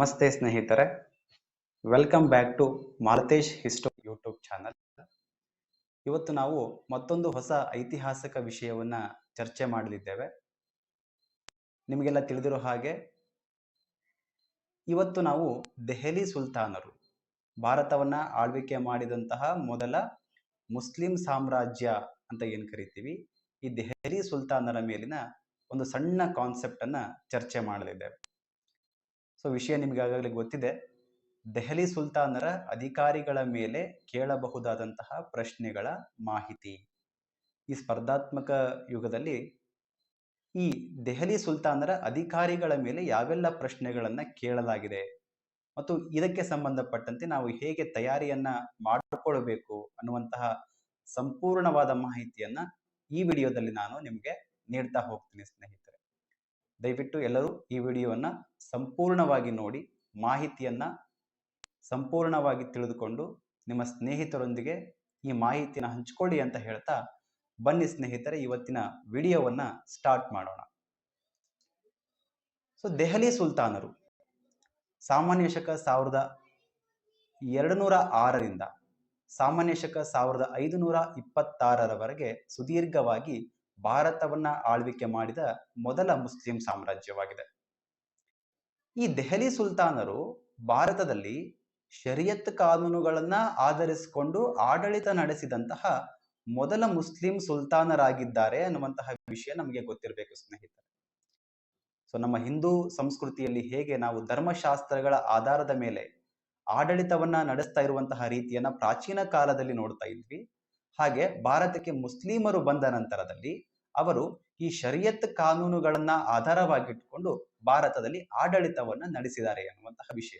ನಮಸ್ತೆ ಸ್ನೇಹಿತರೆ. Welcome back to Malatesh Histo YouTube channel ಇವತ್ತು ನಾವು ಮತ್ತೊಂದು ಹೊಸ ಐತಿಹಾಸಿಕ ವಿಷಯವನ್ನ ಚರ್ಚೆ ಮಾಡಲಿದ್ದೇವೆ. ನಿಮಗೆಲ್ಲ ತಿಳಿದಿರೋ ಹಾಗೆ, ಇವತ್ತು ನಾವು ದೆಹಲಿ ಸುಲ್ತಾನರು, ಭಾರತವನ್ನ ಆಳ್ವಿಕೆ ಮಾಡಿದಂತಹ ಮೊದಲ ಮುಸ್ಲಿಂ ಸಾಮ್ರಾಜ್ಯ ಅಂತ ಏನ್ ಕರಿತೀವಿ, ಈ ದೆಹಲಿ ಸುಲ್ತಾನರ ಮೇಲಿನ ಒಂದು ಸಣ್ಣ ಕಾನ್ಸೆಪ್ಟ್ ಅನ್ನ ಚರ್ಚೆ ಮಾಡಲಿದ್ದೇವೆ. ಸೊ ವಿಷಯ ನಿಮ್ಗೆ ಆಗಾಗಲೇ ಗೊತ್ತಿದೆ. ದೆಹಲಿ ಸುಲ್ತಾನರ ಅಧಿಕಾರಿಗಳ ಮೇಲೆ ಕೇಳಬಹುದಾದಂತಹ ಪ್ರಶ್ನೆಗಳ ಮಾಹಿತಿ. ಈ ಸ್ಪರ್ಧಾತ್ಮಕ ಯುಗದಲ್ಲಿ ಈ ದೆಹಲಿ ಸುಲ್ತಾನರ ಅಧಿಕಾರಿಗಳ ಮೇಲೆ ಯಾವೆಲ್ಲ ಪ್ರಶ್ನೆಗಳನ್ನ ಕೇಳಲಾಗಿದೆ? ಮತ್ತು ಇದಕ್ಕೆ ಸಂಬಂಧಪಟ್ಟಂತೆ ನಾವು ಹೇಗೆ ತಯಾರಿಯನ್ನ ಮಾಡಿಕೊಳ್ಬೇಕು ಅನ್ನುವಂತಹ ಸಂಪೂರ್ಣವಾದ ಮಾಹಿತಿಯನ್ನ ಈ ವಿಡಿಯೋದಲ್ಲಿ ನಾನು ನಿಮಗೆ ನೀಡ್ತಾ ಹೋಗ್ತೀನಿ ಸ್ನೇಹಿತರೆ. ದಯವಿಟ್ಟು ಎಲ್ಲರೂ ಈ ವಿಡಿಯೋವನ್ನು ಸಂಪೂರ್ಣವಾಗಿ ನೋಡಿ, ಮಾಹಿತಿಯನ್ನ ಸಂಪೂರ್ಣವಾಗಿ ತಿಳಿದುಕೊಂಡು ನಿಮ್ಮ ಸ್ನೇಹಿತರೊಂದಿಗೆ ಈ ಮಾಹಿತಿನ ಹಂಚಿಕೊಳ್ಳಿ ಅಂತ ಹೇಳ್ತಾ ಬನ್ನಿ ಸ್ನೇಹಿತರೆ, ಇವತ್ತಿನ ವಿಡಿಯೋವನ್ನ ಸ್ಟಾರ್ಟ್ ಮಾಡೋಣ. ಸೊ, ದೆಹಲಿ ಸುಲ್ತಾನರು ಸಾಮಾನ್ಯ ಶಕ ಸಾವಿರದ ಎರಡುನೂರ ಆರರಿಂದ, ಸಾಮಾನ್ಯ ಶಕ ಸಾವಿರದ ಐದುನೂರ ಇಪ್ಪತ್ತಾರರವರೆಗೆ ಸುದೀರ್ಘವಾಗಿ ಭಾರತವನ್ನ ಆಳ್ವಿಕೆ ಮಾಡಿದ ಮೊದಲ ಮುಸ್ಲಿಂ ಸಾಮ್ರಾಜ್ಯವಾಗಿದೆ. ಈ ದೆಹಲಿ ಸುಲ್ತಾನರು ಭಾರತದಲ್ಲಿ ಶರಿಯತ್ ಕಾನೂನುಗಳನ್ನ ಆಧರಿಸಿಕೊಂಡು ಆಡಳಿತ ನಡೆಸಿದಂತಹ ಮೊದಲ ಮುಸ್ಲಿಂ ಸುಲ್ತಾನರಾಗಿದ್ದಾರೆ ಅನ್ನುವಂತಹ ವಿಷಯ ನಮಗೆ ಗೊತ್ತಿರಬೇಕು ಸ್ನೇಹಿತರೆ. ಸೊ ನಮ್ಮ ಹಿಂದೂ ಸಂಸ್ಕೃತಿಯಲ್ಲಿ ಹೇಗೆ ನಾವು ಧರ್ಮಶಾಸ್ತ್ರಗಳ ಆಧಾರದ ಮೇಲೆ ಆಡಳಿತವನ್ನ ನಡೆಸ್ತಾ ಇರುವಂತಹ ರೀತಿಯನ್ನ ಪ್ರಾಚೀನ ಕಾಲದಲ್ಲಿ ನೋಡ್ತಾ ಇದ್ವಿ. ಹಾಗೆ ಭಾರತಕ್ಕೆ ಮುಸ್ಲಿಮರು ಬಂದ ನಂತರದಲ್ಲಿ ಅವರು ಈ ಶರಿಯತ್ ಕಾನೂನುಗಳನ್ನ ಆಧಾರವಾಗಿಟ್ಟುಕೊಂಡು ಭಾರತದಲ್ಲಿ ಆಡಳಿತವನ್ನ ನಡೆಸಿದ್ದಾರೆ ಅನ್ನುವಂತಹ ವಿಷಯ.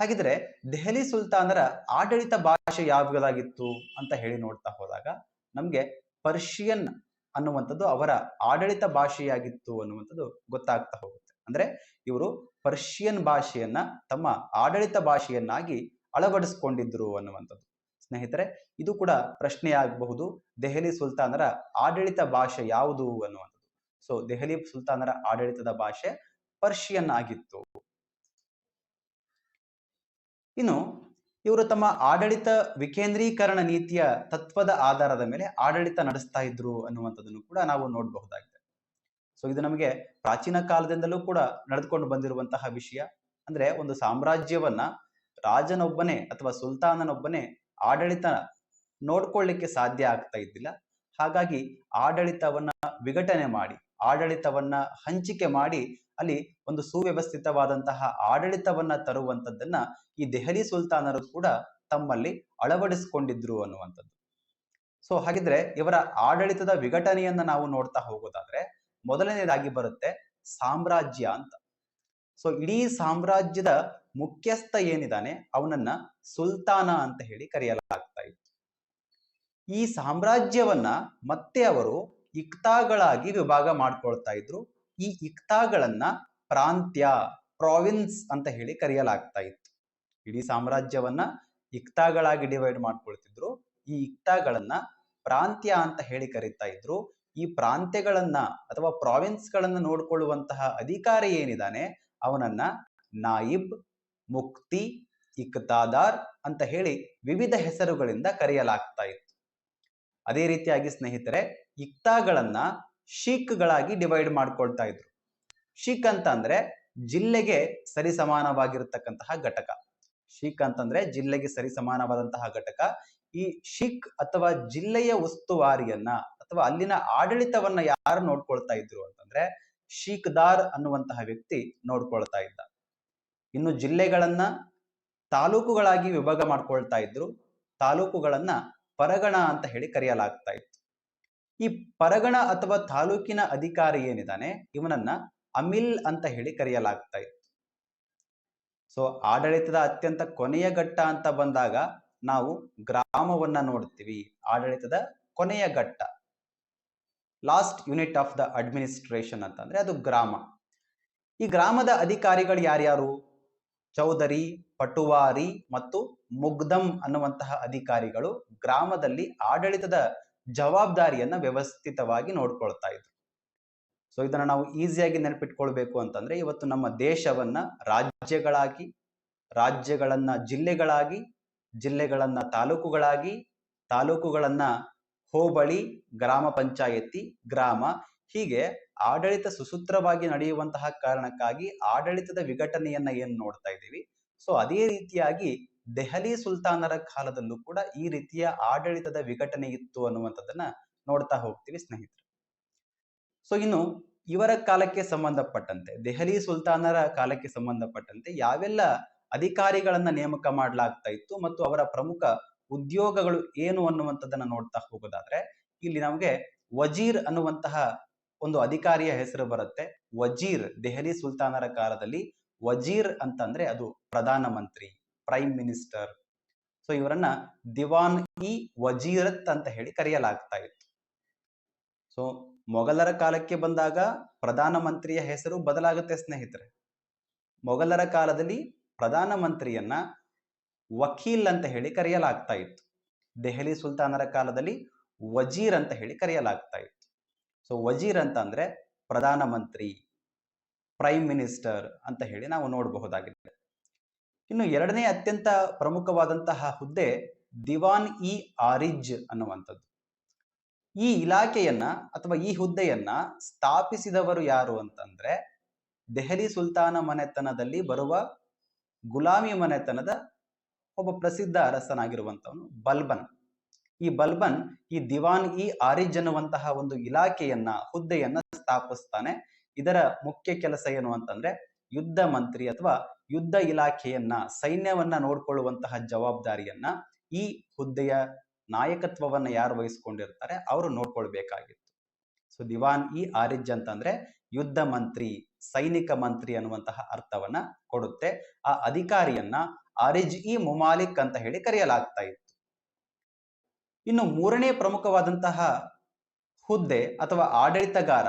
ಹಾಗಿದ್ರೆ ದೆಹಲಿ ಸುಲ್ತಾನರ ಆಡಳಿತ ಭಾಷೆ ಯಾವುದಾಗಿತ್ತು ಅಂತ ಹೇಳಿ ನೋಡ್ತಾ ಹೋದಾಗ ನಮ್ಗೆ ಪರ್ಷಿಯನ್ ಅನ್ನುವಂಥದ್ದು ಅವರ ಆಡಳಿತ ಭಾಷೆಯಾಗಿತ್ತು ಅನ್ನುವಂಥದ್ದು ಗೊತ್ತಾಗ್ತಾ ಹೋಗುತ್ತೆ. ಅಂದ್ರೆ ಇವರು ಪರ್ಷಿಯನ್ ಭಾಷೆಯನ್ನ ತಮ್ಮ ಆಡಳಿತ ಭಾಷೆಯನ್ನಾಗಿ ಅಳವಡಿಸ್ಕೊಂಡಿದ್ರು ಅನ್ನುವಂಥದ್ದು. ಸ್ನೇಹಿತರೆ, ಇದು ಕೂಡ ಪ್ರಶ್ನೆ ಆಗಬಹುದು ದೆಹಲಿ ಸುಲ್ತಾನರ ಆಡಳಿತ ಭಾಷೆ ಯಾವುದು ಅನ್ನುವಂಥದ್ದು. ಸೊ ದೆಹಲಿ ಸುಲ್ತಾನರ ಆಡಳಿತದ ಭಾಷೆ ಪರ್ಷಿಯನ್ ಆಗಿತ್ತು. ಇನ್ನು, ಇವರು ತಮ್ಮ ಆಡಳಿತ ವಿಕೇಂದ್ರೀಕರಣ ನೀತಿಯ ತತ್ವದ ಆಧಾರದ ಮೇಲೆ ಆಡಳಿತ ನಡೆಸ್ತಾ ಇದ್ರು ಅನ್ನುವಂಥದ್ದನ್ನು ಕೂಡ ನಾವು ನೋಡಬಹುದಾಗಿದೆ. ಸೊ ಇದು ನಮಗೆ ಪ್ರಾಚೀನ ಕಾಲದಿಂದಲೂ ಕೂಡ ನಡೆದುಕೊಂಡು ಬಂದಿರುವಂತಹ ವಿಷಯ. ಅಂದ್ರೆ, ಒಂದು ಸಾಮ್ರಾಜ್ಯವನ್ನ ರಾಜನೊಬ್ಬನೇ ಅಥವಾ ಸುಲ್ತಾನನೊಬ್ಬನೇ ಆಡಳಿತ ನೋಡ್ಕೊಳ್ಳಿಕ್ಕೆ ಸಾಧ್ಯ ಆಗ್ತಾ ಇದ್ದಿಲ್ಲ. ಹಾಗಾಗಿ ಆಡಳಿತವನ್ನ ವಿಘಟನೆ ಮಾಡಿ, ಆಡಳಿತವನ್ನ ಹಂಚಿಕೆ ಮಾಡಿ ಅಲ್ಲಿ ಒಂದು ಸುವ್ಯವಸ್ಥಿತವಾದಂತಹ ಆಡಳಿತವನ್ನ ತರುವಂತದ್ದನ್ನ ಈ ದೆಹಲಿ ಸುಲ್ತಾನರು ಕೂಡ ತಮ್ಮಲ್ಲಿ ಅಳವಡಿಸಿಕೊಂಡಿದ್ರು ಅನ್ನುವಂಥದ್ದು. ಸೊ ಹಾಗಿದ್ರೆ ಇವರ ಆಡಳಿತದ ವಿಘಟನೆಯನ್ನ ನಾವು ನೋಡ್ತಾ ಹೋಗೋದಾದ್ರೆ, ಮೊದಲನೇದಾಗಿ ಬರುತ್ತೆ ಸಾಮ್ರಾಜ್ಯ ಅಂತ. ಸೊ ಇಡೀ ಸಾಮ್ರಾಜ್ಯದ ಮುಖ್ಯಸ್ಥ ಏನಿದ್ದಾನೆ ಅವನನ್ನ ಸುಲ್ತಾನ ಅಂತ ಹೇಳಿ ಕರೆಯಲಾಗ್ತಾ ಇತ್ತು. ಈ ಸಾಮ್ರಾಜ್ಯವನ್ನ ಮತ್ತೆ ಅವರು ಇಕ್ತಾಗಳಾಗಿ ವಿಭಾಗ ಮಾಡ್ಕೊಳ್ತಾ ಇದ್ರು. ಈ ಇಕ್ತಾಗಳನ್ನ ಪ್ರಾಂತ್ಯ, ಪ್ರಾವಿನ್ಸ್ ಅಂತ ಹೇಳಿ ಕರೆಯಲಾಗ್ತಾ ಇತ್ತು. ಇಡೀ ಸಾಮ್ರಾಜ್ಯವನ್ನ ಇಕ್ತಾಗಳಾಗಿ ಡಿವೈಡ್ ಮಾಡ್ಕೊಳ್ತಿದ್ರು. ಈ ಇಕ್ತಾಗಳನ್ನ ಪ್ರಾಂತ್ಯ ಅಂತ ಹೇಳಿ ಕರೀತಾ ಇದ್ರು. ಈ ಪ್ರಾಂತ್ಯಗಳನ್ನ ಅಥವಾ ಪ್ರಾವಿನ್ಸ್ ಗಳನ್ನ ನೋಡ್ಕೊಳ್ಳುವಂತಹ ಅಧಿಕಾರಿ ಏನಿದ್ದಾನೆ ಅವನನ್ನ ನಾಯಿಬ್, ಮುಕ್ತಿ, ಇಕ್ತಾದಾರ್ ಅಂತ ಹೇಳಿ ವಿವಿಧ ಹೆಸರುಗಳಿಂದ ಕರೆಯಲಾಗ್ತಾ ಇತ್ತು. ಅದೇ ರೀತಿಯಾಗಿ ಸ್ನೇಹಿತರೆ, ಇಕ್ತಾಗಳನ್ನ ಶೀಕ್ಗಳಾಗಿ ಡಿವೈಡ್ ಮಾಡ್ಕೊಳ್ತಾ ಇದ್ರು. ಶೀಖ್ ಅಂತ ಅಂದ್ರೆ ಜಿಲ್ಲೆಗೆ ಸರಿ ಸಮಾನವಾಗಿರತಕ್ಕಂತಹ ಘಟಕ ಶೀಖ್ ಅಂತಂದ್ರೆ ಜಿಲ್ಲೆಗೆ ಸರಿ ಸಮಾನವಾದಂತಹ ಘಟಕ. ಈ ಶೀಖ್ ಅಥವಾ ಜಿಲ್ಲೆಯ ಉಸ್ತುವಾರಿಯನ್ನ ಅಥವಾ ಅಲ್ಲಿನ ಆಡಳಿತವನ್ನ ಯಾರು ನೋಡ್ಕೊಳ್ತಾ ಇದ್ರು ಅಂತಂದ್ರೆ ಶೀಕ್ದಾರ್ ಅನ್ನುವಂತಹ ವ್ಯಕ್ತಿ ನೋಡ್ಕೊಳ್ತಾ ಇದ್ದ. ಇನ್ನು ಜಿಲ್ಲೆಗಳನ್ನ ತಾಲೂಕುಗಳಾಗಿ ವಿಭಾಗ ಮಾಡ್ಕೊಳ್ತಾ ಇದ್ರು. ತಾಲೂಕುಗಳನ್ನ ಪರಗಣ ಅಂತ ಹೇಳಿ ಕರೆಯಲಾಗ್ತಾ ಇತ್ತು. ಈ ಪರಗಣ ಅಥವಾ ತಾಲೂಕಿನ ಅಧಿಕಾರಿ ಏನಿದ್ದಾನೆ ಇವನನ್ನ ಅಮಿಲ್ ಅಂತ ಹೇಳಿ ಕರೆಯಲಾಗ್ತಾ ಇತ್ತು. ಸೊ, ಆಡಳಿತದ ಅತ್ಯಂತ ಕೊನೆಯ ಘಟ್ಟ ಅಂತ ಬಂದಾಗ ನಾವು ಗ್ರಾಮವನ್ನ ನೋಡ್ತೀವಿ. ಆಡಳಿತದ ಕೊನೆಯ ಘಟ್ಟ. Last unit of the administration ಅಂತಂದ್ರೆ ಅದು ಗ್ರಾಮ. ಈ ಗ್ರಾಮದ ಅಧಿಕಾರಿಗಳು ಯಾರ್ಯಾರು? ಚೌಧರಿ, ಪಟುವಾರಿ ಮತ್ತು ಮುಗ್ದಂ ಅನ್ನುವಂತಹ ಅಧಿಕಾರಿಗಳು ಗ್ರಾಮದಲ್ಲಿ ಆಡಳಿತದ ಜವಾಬ್ದಾರಿಯನ್ನ ವ್ಯವಸ್ಥಿತವಾಗಿ ನೋಡ್ಕೊಳ್ತಾ ಇದ್ರು. ಸೊ ಇದನ್ನ ನಾವು ಈಸಿಯಾಗಿ ನೆನಪಿಟ್ಕೊಳ್ಬೇಕು ಅಂತಂದ್ರೆ ಇವತ್ತು ನಮ್ಮ ದೇಶವನ್ನ ರಾಜ್ಯಗಳಾಗಿ, ರಾಜ್ಯಗಳನ್ನ ಜಿಲ್ಲೆಗಳಾಗಿ, ಜಿಲ್ಲೆಗಳನ್ನ ತಾಲೂಕುಗಳಾಗಿ, ತಾಲೂಕುಗಳನ್ನ ಹೋಬಳಿ ಗ್ರಾಮ ಪಂಚಾಯತಿ ಗ್ರಾಮ. ಹೀಗೆ ಆಡಳಿತ ಸುಸೂತ್ರವಾಗಿ ನಡೆಯುವಂತಹ ಕಾರಣಕ್ಕಾಗಿ ಆಡಳಿತದ ವಿಘಟನೆಯನ್ನ ಏನ್ ನೋಡ್ತಾ ಇದ್ದೀವಿ? ಸೊ, ಅದೇ ರೀತಿಯಾಗಿ ದೆಹಲಿ ಸುಲ್ತಾನರ ಕಾಲದಲ್ಲೂ ಕೂಡ ಈ ರೀತಿಯ ಆಡಳಿತದ ವಿಘಟನೆ ಇತ್ತು ಅನ್ನುವಂಥದ್ದನ್ನ ನೋಡ್ತಾ ಹೋಗ್ತೀವಿ ಸ್ನೇಹಿತರೆ. ಸೊ, ಇನ್ನು ಇವರ ಕಾಲಕ್ಕೆ ಸಂಬಂಧಪಟ್ಟಂತೆ, ದೆಹಲಿ ಸುಲ್ತಾನರ ಕಾಲಕ್ಕೆ ಸಂಬಂಧಪಟ್ಟಂತೆ ಯಾವೆಲ್ಲ ಅಧಿಕಾರಿಗಳನ್ನ ನೇಮಕ ಮಾಡಲಾಗ್ತಾ ಇತ್ತು ಮತ್ತು ಅವರ ಪ್ರಮುಖ ಉದ್ಯೋಗಗಳು ಏನು ಅನ್ನುವಂಥದ್ದನ್ನ ನೋಡ್ತಾ ಹೋಗೋದಾದ್ರೆ, ಇಲ್ಲಿ ನಮಗೆ ವಜೀರ್ ಅನ್ನುವಂತಹ ಒಂದು ಅಧಿಕಾರಿಯ ಹೆಸರು ಬರುತ್ತೆ. ವಜೀರ್, ದೆಹಲಿ ಸುಲ್ತಾನರ ಕಾಲದಲ್ಲಿ ವಜೀರ್ ಅಂತಂದ್ರೆ ಅದು Pradhan Mantri prime minister so ಇವರನ್ನ ದಿವಾನ್ ಇ ವಜೀರತ್ ಅಂತ ಹೇಳಿ ಕರೆಯಲಾಗ್ತಾ ಇತ್ತು. ಸೊ ಮೊಘಲರ ಕಾಲಕ್ಕೆ ಬಂದಾಗ ಪ್ರಧಾನ ಮಂತ್ರಿಯ ಹೆಸರು ಬದಲಾಗುತ್ತೆ ಸ್ನೇಹಿತರೆ. ಮೊಘಲರ ಕಾಲದಲ್ಲಿ ಪ್ರಧಾನ ಮಂತ್ರಿಯನ್ನ ವಕೀಲ್ ಅಂತ ಹೇಳಿ ಕರೆಯಲಾಗ್ತಾ ಇತ್ತು. ದೆಹಲಿ ಸುಲ್ತಾನರ ಕಾಲದಲ್ಲಿ ವಜೀರ್ ಅಂತ ಹೇಳಿ ಕರೆಯಲಾಗ್ತಾ ಇತ್ತು. ಸೊ ವಜೀರ್ ಅಂತ ಅಂದ್ರೆ ಪ್ರಧಾನ ಮಂತ್ರಿ ಪ್ರೈಮ್ ಮಿನಿಸ್ಟರ್ ಅಂತ ಹೇಳಿ ನಾವು ನೋಡಬಹುದಾಗಿದೆ. ಇನ್ನು ಎರಡನೇ ಅತ್ಯಂತ ಪ್ರಮುಖವಾದಂತಹ ಹುದ್ದೆ ದಿವಾನ್ ಇ ಆರಿಜ್ ಅನ್ನುವಂಥದ್ದು. ಈ ಇಲಾಖೆಯನ್ನ ಅಥವಾ ಈ ಹುದ್ದೆಯನ್ನ ಸ್ಥಾಪಿಸಿದವರು ಯಾರು ಅಂತಂದ್ರೆ ದೆಹಲಿ ಸುಲ್ತಾನ ಮನೆತನದಲ್ಲಿ ಬರುವ ಗುಲಾಮಿ ಮನೆತನದ ಒಬ್ಬ ಪ್ರಸಿದ್ಧ ಅರಸನಾಗಿರುವಂತವನು ಬಲ್ಬನ್. ಈ ಬಲ್ಬನ್ ಈ ದಿವಾನ್ ಇ ಆರಿಜ್ ಅನ್ನುವಂತಹ ಒಂದು ಇಲಾಖೆಯನ್ನ, ಹುದ್ದೆಯನ್ನ ಸ್ಥಾಪಿಸ್ತಾನೆ. ಇದರ ಮುಖ್ಯ ಕೆಲಸ ಏನು ಅಂತಂದ್ರೆ ಯುದ್ಧ ಮಂತ್ರಿ ಅಥವಾ ಯುದ್ಧ ಇಲಾಖೆಯನ್ನ, ಸೈನ್ಯವನ್ನ ನೋಡ್ಕೊಳ್ಳುವಂತಹ ಜವಾಬ್ದಾರಿಯನ್ನ ಈ ಹುದ್ದೆಯ ನಾಯಕತ್ವವನ್ನ ಯಾರು ವಹಿಸ್ಕೊಂಡಿರ್ತಾರೆ ಅವರು ನೋಡ್ಕೊಳ್ಬೇಕಾಗಿತ್ತು. ಸೊ ದಿವಾನ್ ಇ ಆರಿಜ್ ಅಂತಂದ್ರೆ ಯುದ್ಧ ಮಂತ್ರಿ, ಸೈನಿಕ ಮಂತ್ರಿ ಅನ್ನುವಂತಹ ಅರ್ಥವನ್ನ ಕೊಡುತ್ತೆ. ಆ ಅಧಿಕಾರಿಯನ್ನ ಆರಿಜ್ ಇ ಮುಮಾಲಿಕ್ ಅಂತ ಹೇಳಿ ಕರೆಯಲಾಗ್ತಾ ಇತ್ತು. ಇನ್ನು ಮೂರನೇ ಪ್ರಮುಖವಾದಂತಹ ಹುದ್ದೆ ಅಥವಾ ಆಡಳಿತಗಾರ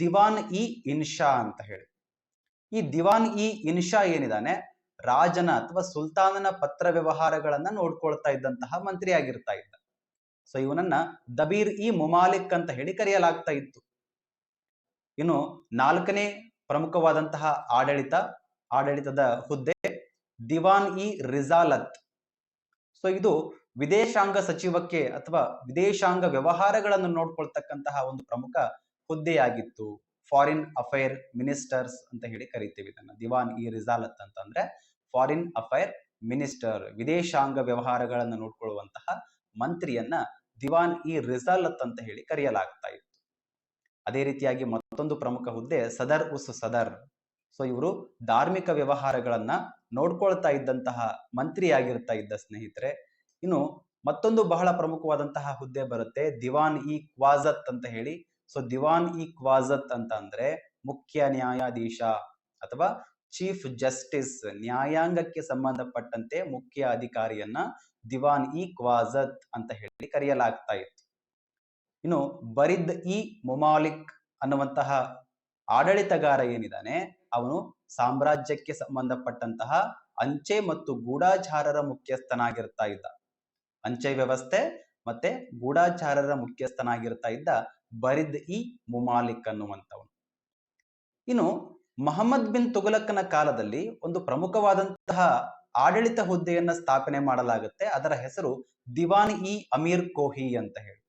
ದಿವಾನ್ ಇ ಇನ್ಶಾ ಅಂತ ಹೇಳಿ. ಈ ದಿವಾನ್ ಇ ಇನ್ಶಾ ಏನಿದಾನೆ? ರಾಜನ ಅಥವಾ ಸುಲ್ತಾನನ ಪತ್ರ ವ್ಯವಹಾರಗಳನ್ನ ನೋಡ್ಕೊಳ್ತಾ ಇದ್ದಂತಹ ಮಂತ್ರಿ ಆಗಿರ್ತಾ ಇದ್ದ. ಸೊ ಇವನನ್ನ ದಬೀರ್ ಇ ಮುಮಾಲಿಕ್ ಅಂತ ಹೇಳಿ ಕರೆಯಲಾಗ್ತಾ ಇತ್ತು. ಇನ್ನು ನಾಲ್ಕನೇ ಪ್ರಮುಖವಾದಂತಹ ಆಡಳಿತ, ಆಡಳಿತದ ಹುದ್ದೆ ದಿವಾನ್ ಇ ರಿಜಾಲತ್. ಸೊ ಇದು ವಿದೇಶಾಂಗ ಸಚಿವಕ್ಕೆ ಅಥವಾ ವಿದೇಶಾಂಗ ವ್ಯವಹಾರಗಳನ್ನು ನೋಡ್ಕೊಳ್ತಕ್ಕಂತಹ ಒಂದು ಪ್ರಮುಖ ಹುದ್ದೆಯಾಗಿತ್ತು. ಫಾರಿನ್ ಅಫೈರ್ ಮಿನಿಸ್ಟರ್ಸ್ ಅಂತ ಹೇಳಿ ಕರಿತೀವಿ ಇದನ್ನ. ದಿವಾನ್ ಇ ರಿಜಾಲತ್ ಅಂತಂದ್ರೆ ಫಾರಿನ್ ಅಫೈರ್ ಮಿನಿಸ್ಟರ್ ವಿದೇಶಾಂಗ ವ್ಯವಹಾರಗಳನ್ನು ನೋಡ್ಕೊಳ್ಳುವಂತಹ ಮಂತ್ರಿಯನ್ನ ದಿವಾನ್ ಇ ರಿಜಾಲತ್ ಅಂತ ಹೇಳಿ ಕರೆಯಲಾಗ್ತಾ ಇತ್ತು. ಅದೇ ರೀತಿಯಾಗಿ ಮತ್ತೊಂದು ಪ್ರಮುಖ ಹುದ್ದೆ ಸದರ್ ಉಸ್ ಸದರ್. ಸೊ ಇವರು ಧಾರ್ಮಿಕ ವ್ಯವಹಾರಗಳನ್ನ ನೋಡ್ಕೊಳ್ತಾ ಇದ್ದಂತಹ ಮಂತ್ರಿಯಾಗಿರ್ತಾ ಇದ್ದ ಸ್ನೇಹಿತರೆ, ಇನ್ನು ಮತ್ತೊಂದು ಬಹಳ ಪ್ರಮುಖವಾದಂತಹ ಹುದ್ದೆ ಬರುತ್ತೆ ದಿವಾನ್ ಇ ಕ್ವಾಜತ್ ಅಂತ ಹೇಳಿ. ಸೊ ದಿವಾನ್ ಇ ಕ್ವಾಜತ್ ಅಂತ ಅಂದ್ರೆ ಮುಖ್ಯ ನ್ಯಾಯಾಧೀಶ ಅಥವಾ ಚೀಫ್ ಜಸ್ಟಿಸ್ ನ್ಯಾಯಾಂಗಕ್ಕೆ ಸಂಬಂಧಪಟ್ಟಂತೆ ಮುಖ್ಯ ಅಧಿಕಾರಿಯನ್ನ ದಿವಾನ್ ಇ ಕ್ವಾಜತ್ ಅಂತ ಹೇಳಿ ಕರೆಯಲಾಗ್ತಾ ಇತ್ತು. ಇನ್ನು ಬರಿದ್ ಇ ಮುಮಾಲಿಕ್ ಅನ್ನುವಂತಹ ಆಡಳಿತಗಾರ ಏನಿದಾನೆ ಅವನು ಸಾಮ್ರಾಜ್ಯಕ್ಕೆ ಸಂಬಂಧಪಟ್ಟಂತಹ ಅಂಚೆ ಮತ್ತು ಗೂಢಾಚಾರರ ಮುಖ್ಯಸ್ಥನಾಗಿರ್ತಾ ಇದ್ದ. ಅಂಚೆ ವ್ಯವಸ್ಥೆ ಮತ್ತೆ ಗೂಢಾಚಾರರ ಮುಖ್ಯಸ್ಥನಾಗಿರ್ತಾ ಇದ್ದ ಬರಿದ್ ಇ ಮುಮಾಲಿಕ್ ಅನ್ನುವಂಥವನು. ಇನ್ನು ಮಹಮ್ಮದ್ ಬಿನ್ ತುಗಲಕ್ಕನ ಕಾಲದಲ್ಲಿ ಒಂದು ಪ್ರಮುಖವಾದಂತಹ ಆಡಳಿತ ಹುದ್ದೆಯನ್ನ ಸ್ಥಾಪನೆ ಮಾಡಲಾಗುತ್ತೆ. ಅದರ ಹೆಸರು ದಿವಾನ್ ಇ ಅಮೀರ್ ಕೋಹಿ ಅಂತ ಹೇಳಿ.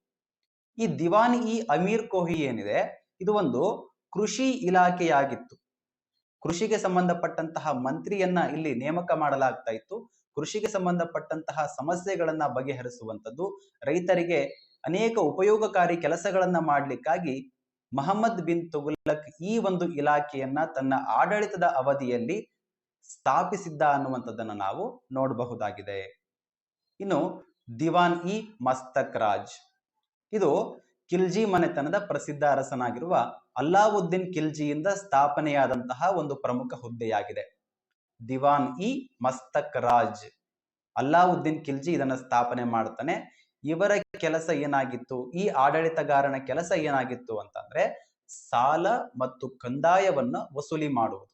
ಈ ದಿವಾನ್ ಇ ಅಮೀರ್ ಕೋಹಿ ಏನಿದೆ? ಇದು ಒಂದು ಕೃಷಿ ಇಲಾಖೆಯಾಗಿತ್ತು. ಕೃಷಿಗೆ ಸಂಬಂಧಪಟ್ಟಂತಹ ಮಂತ್ರಿಯನ್ನ ಇಲ್ಲಿ ನೇಮಕ ಮಾಡಲಾಗ್ತಾ ಇತ್ತು. ಕೃಷಿಗೆ ಸಂಬಂಧಪಟ್ಟಂತಹ ಸಮಸ್ಯೆಗಳನ್ನ ಬಗೆಹರಿಸುವಂತದ್ದು ರೈತರಿಗೆ ಅನೇಕ ಉಪಯೋಗಕಾರಿ ಕೆಲಸಗಳನ್ನ ಮಾಡ್ಲಿಕ್ಕಾಗಿ ಮಹಮ್ಮದ್ ಬಿನ್ ತುಗುಲಕ್ ಈ ಒಂದು ಇಲಾಖೆಯನ್ನ ತನ್ನ ಆಡಳಿತದ ಅವಧಿಯಲ್ಲಿ ಸ್ಥಾಪಿಸಿದ್ದ ಅನ್ನುವಂಥದ್ದನ್ನು ನಾವು ನೋಡಬಹುದಾಗಿದೆ. ಇನ್ನು ದಿವಾನ್ ಇ ಮಸ್ತಕ್ ರಾಜ್. ಇದು ಕಿಲ್ಜಿ ಮನೆತನದ ಪ್ರಸಿದ್ಧ ಅರಸನಾಗಿರುವ ಅಲ್ಲಾವುದ್ದೀನ್ ಖಿಲ್ಜಿಯಿಂದ ಸ್ಥಾಪನೆಯಾದಂತಹ ಒಂದು ಪ್ರಮುಖ ಹುದ್ದೆಯಾಗಿದೆ. ದಿವಾನ್ ಇ ಮಸ್ತಕ್ ರಾಜ್. ಅಲ್ಲಾವುದ್ದೀನ್ ಖಿಲ್ಜಿ ಇದನ್ನ ಸ್ಥಾಪನೆ ಮಾಡ್ತಾನೆ. ಇವರ ಕೆಲಸ ಏನಾಗಿತ್ತು? ಈ ಆಡಳಿತಗಾರನ ಕೆಲಸ ಏನಾಗಿತ್ತು ಅಂತಂದ್ರೆ ಸಾಲ ಮತ್ತು ಕಂದಾಯವನ್ನ ವಸೂಲಿ ಮಾಡುವುದು.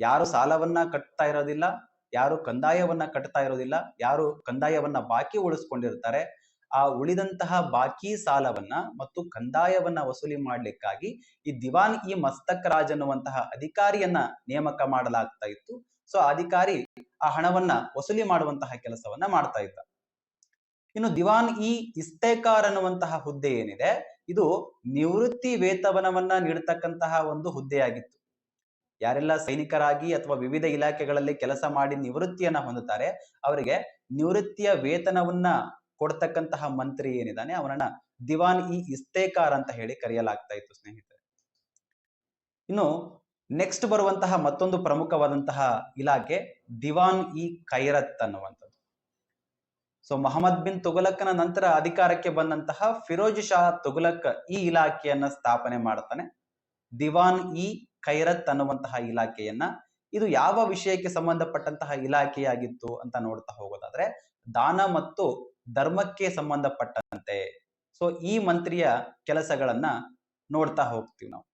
ಯಾರು ಸಾಲವನ್ನ ಕಟ್ತಾ ಇರೋದಿಲ್ಲ, ಯಾರು ಕಂದಾಯವನ್ನ ಕಟ್ತಾ ಇರೋದಿಲ್ಲ, ಯಾರು ಕಂದಾಯವನ್ನ ಬಾಕಿ ಉಳಿಸ್ಕೊಂಡಿರ್ತಾರೆ ಆ ಉಳಿದಂತಹ ಬಾಕಿ ಸಾಲವನ್ನ ಮತ್ತು ಕಂದಾಯವನ್ನ ವಸೂಲಿ ಮಾಡಲಿಕ್ಕಾಗಿ ಈ ದಿವಾನ್ ಇ ಮಸ್ತಕ್ ರಾಜ್ ಅನ್ನುವಂತಹ ಅಧಿಕಾರಿಯನ್ನ ನೇಮಕ ಮಾಡಲಾಗ್ತಾ ಇತ್ತು. ಸೊ ಆ ಅಧಿಕಾರಿ ಆ ಹಣವನ್ನ ವಸೂಲಿ ಮಾಡುವಂತಹ ಕೆಲಸವನ್ನ ಮಾಡ್ತಾ ಇದ್ದ. ಇನ್ನು ದಿವಾನ್ ಇ ಇಸ್ತೇಕಾರ್ ಅನ್ನುವಂತಹ ಹುದ್ದೆ ಏನಿದೆ, ಇದು ನಿವೃತ್ತಿ ವೇತನವನ್ನ ನೀಡತಕ್ಕಂತಹ ಒಂದು ಹುದ್ದೆಯಾಗಿತ್ತು. ಯಾರೆಲ್ಲ ಸೈನಿಕರಾಗಿ ಅಥವಾ ವಿವಿಧ ಇಲಾಖೆಗಳಲ್ಲಿ ಕೆಲಸ ಮಾಡಿ ನಿವೃತ್ತಿಯನ್ನ ಹೊಂದುತ್ತಾರೆ, ಅವರಿಗೆ ನಿವೃತ್ತಿಯ ವೇತನವನ್ನ ಕೊಡ್ತಕ್ಕಂತಹ ಮಂತ್ರಿ ಏನಿದ್ದಾನೆ, ಅವನನ್ನ ದಿವಾನ್ ಇ ಇಸ್ತೇಕಾರ್ ಅಂತ ಹೇಳಿ ಕರೆಯಲಾಗ್ತಾ ಇತ್ತು, ಸ್ನೇಹಿತರೆ. ಇನ್ನು ನೆಕ್ಸ್ಟ್ ಬರುವಂತಹ ಮತ್ತೊಂದು ಪ್ರಮುಖವಾದಂತಹ ಇಲಾಖೆ ದಿವಾನ್ ಇ ಖೈರತ್ ಅನ್ನುವಂಥದ್ದು. ಸೊ ಮೊಹಮ್ಮದ್ ಬಿನ್ ತುಗಲಕ್ನ ನಂತರ ಅಧಿಕಾರಕ್ಕೆ ಬಂದಂತಹ ಫಿರೋಜ್ ಶಾ ತುಗಲಕ್ ಈ ಇಲಾಖೆಯನ್ನ ಸ್ಥಾಪನೆ ಮಾಡ್ತಾನೆ. ದಿವಾನ್ ಇ ಖೈರತ್ ಅನ್ನುವಂತಹ ಇಲಾಖೆಯನ್ನ. ಇದು ಯಾವ ವಿಷಯಕ್ಕೆ ಸಂಬಂಧಪಟ್ಟಂತಹ ಇಲಾಖೆಯಾಗಿತ್ತು ಅಂತ ನೋಡ್ತಾ ಹೋಗೋದಾದ್ರೆ, ದಾನ ಮತ್ತು ಧರ್ಮಕ್ಕೆ ಸಂಬಂಧಪಟ್ಟಂತೆ. ಸೊ ಈ ಮಂತ್ರಿಯ ಕೆಲಸಗಳನ್ನ ನೋಡ್ತಾ ಹೋಗ್ತೀವಿ ನಾವು.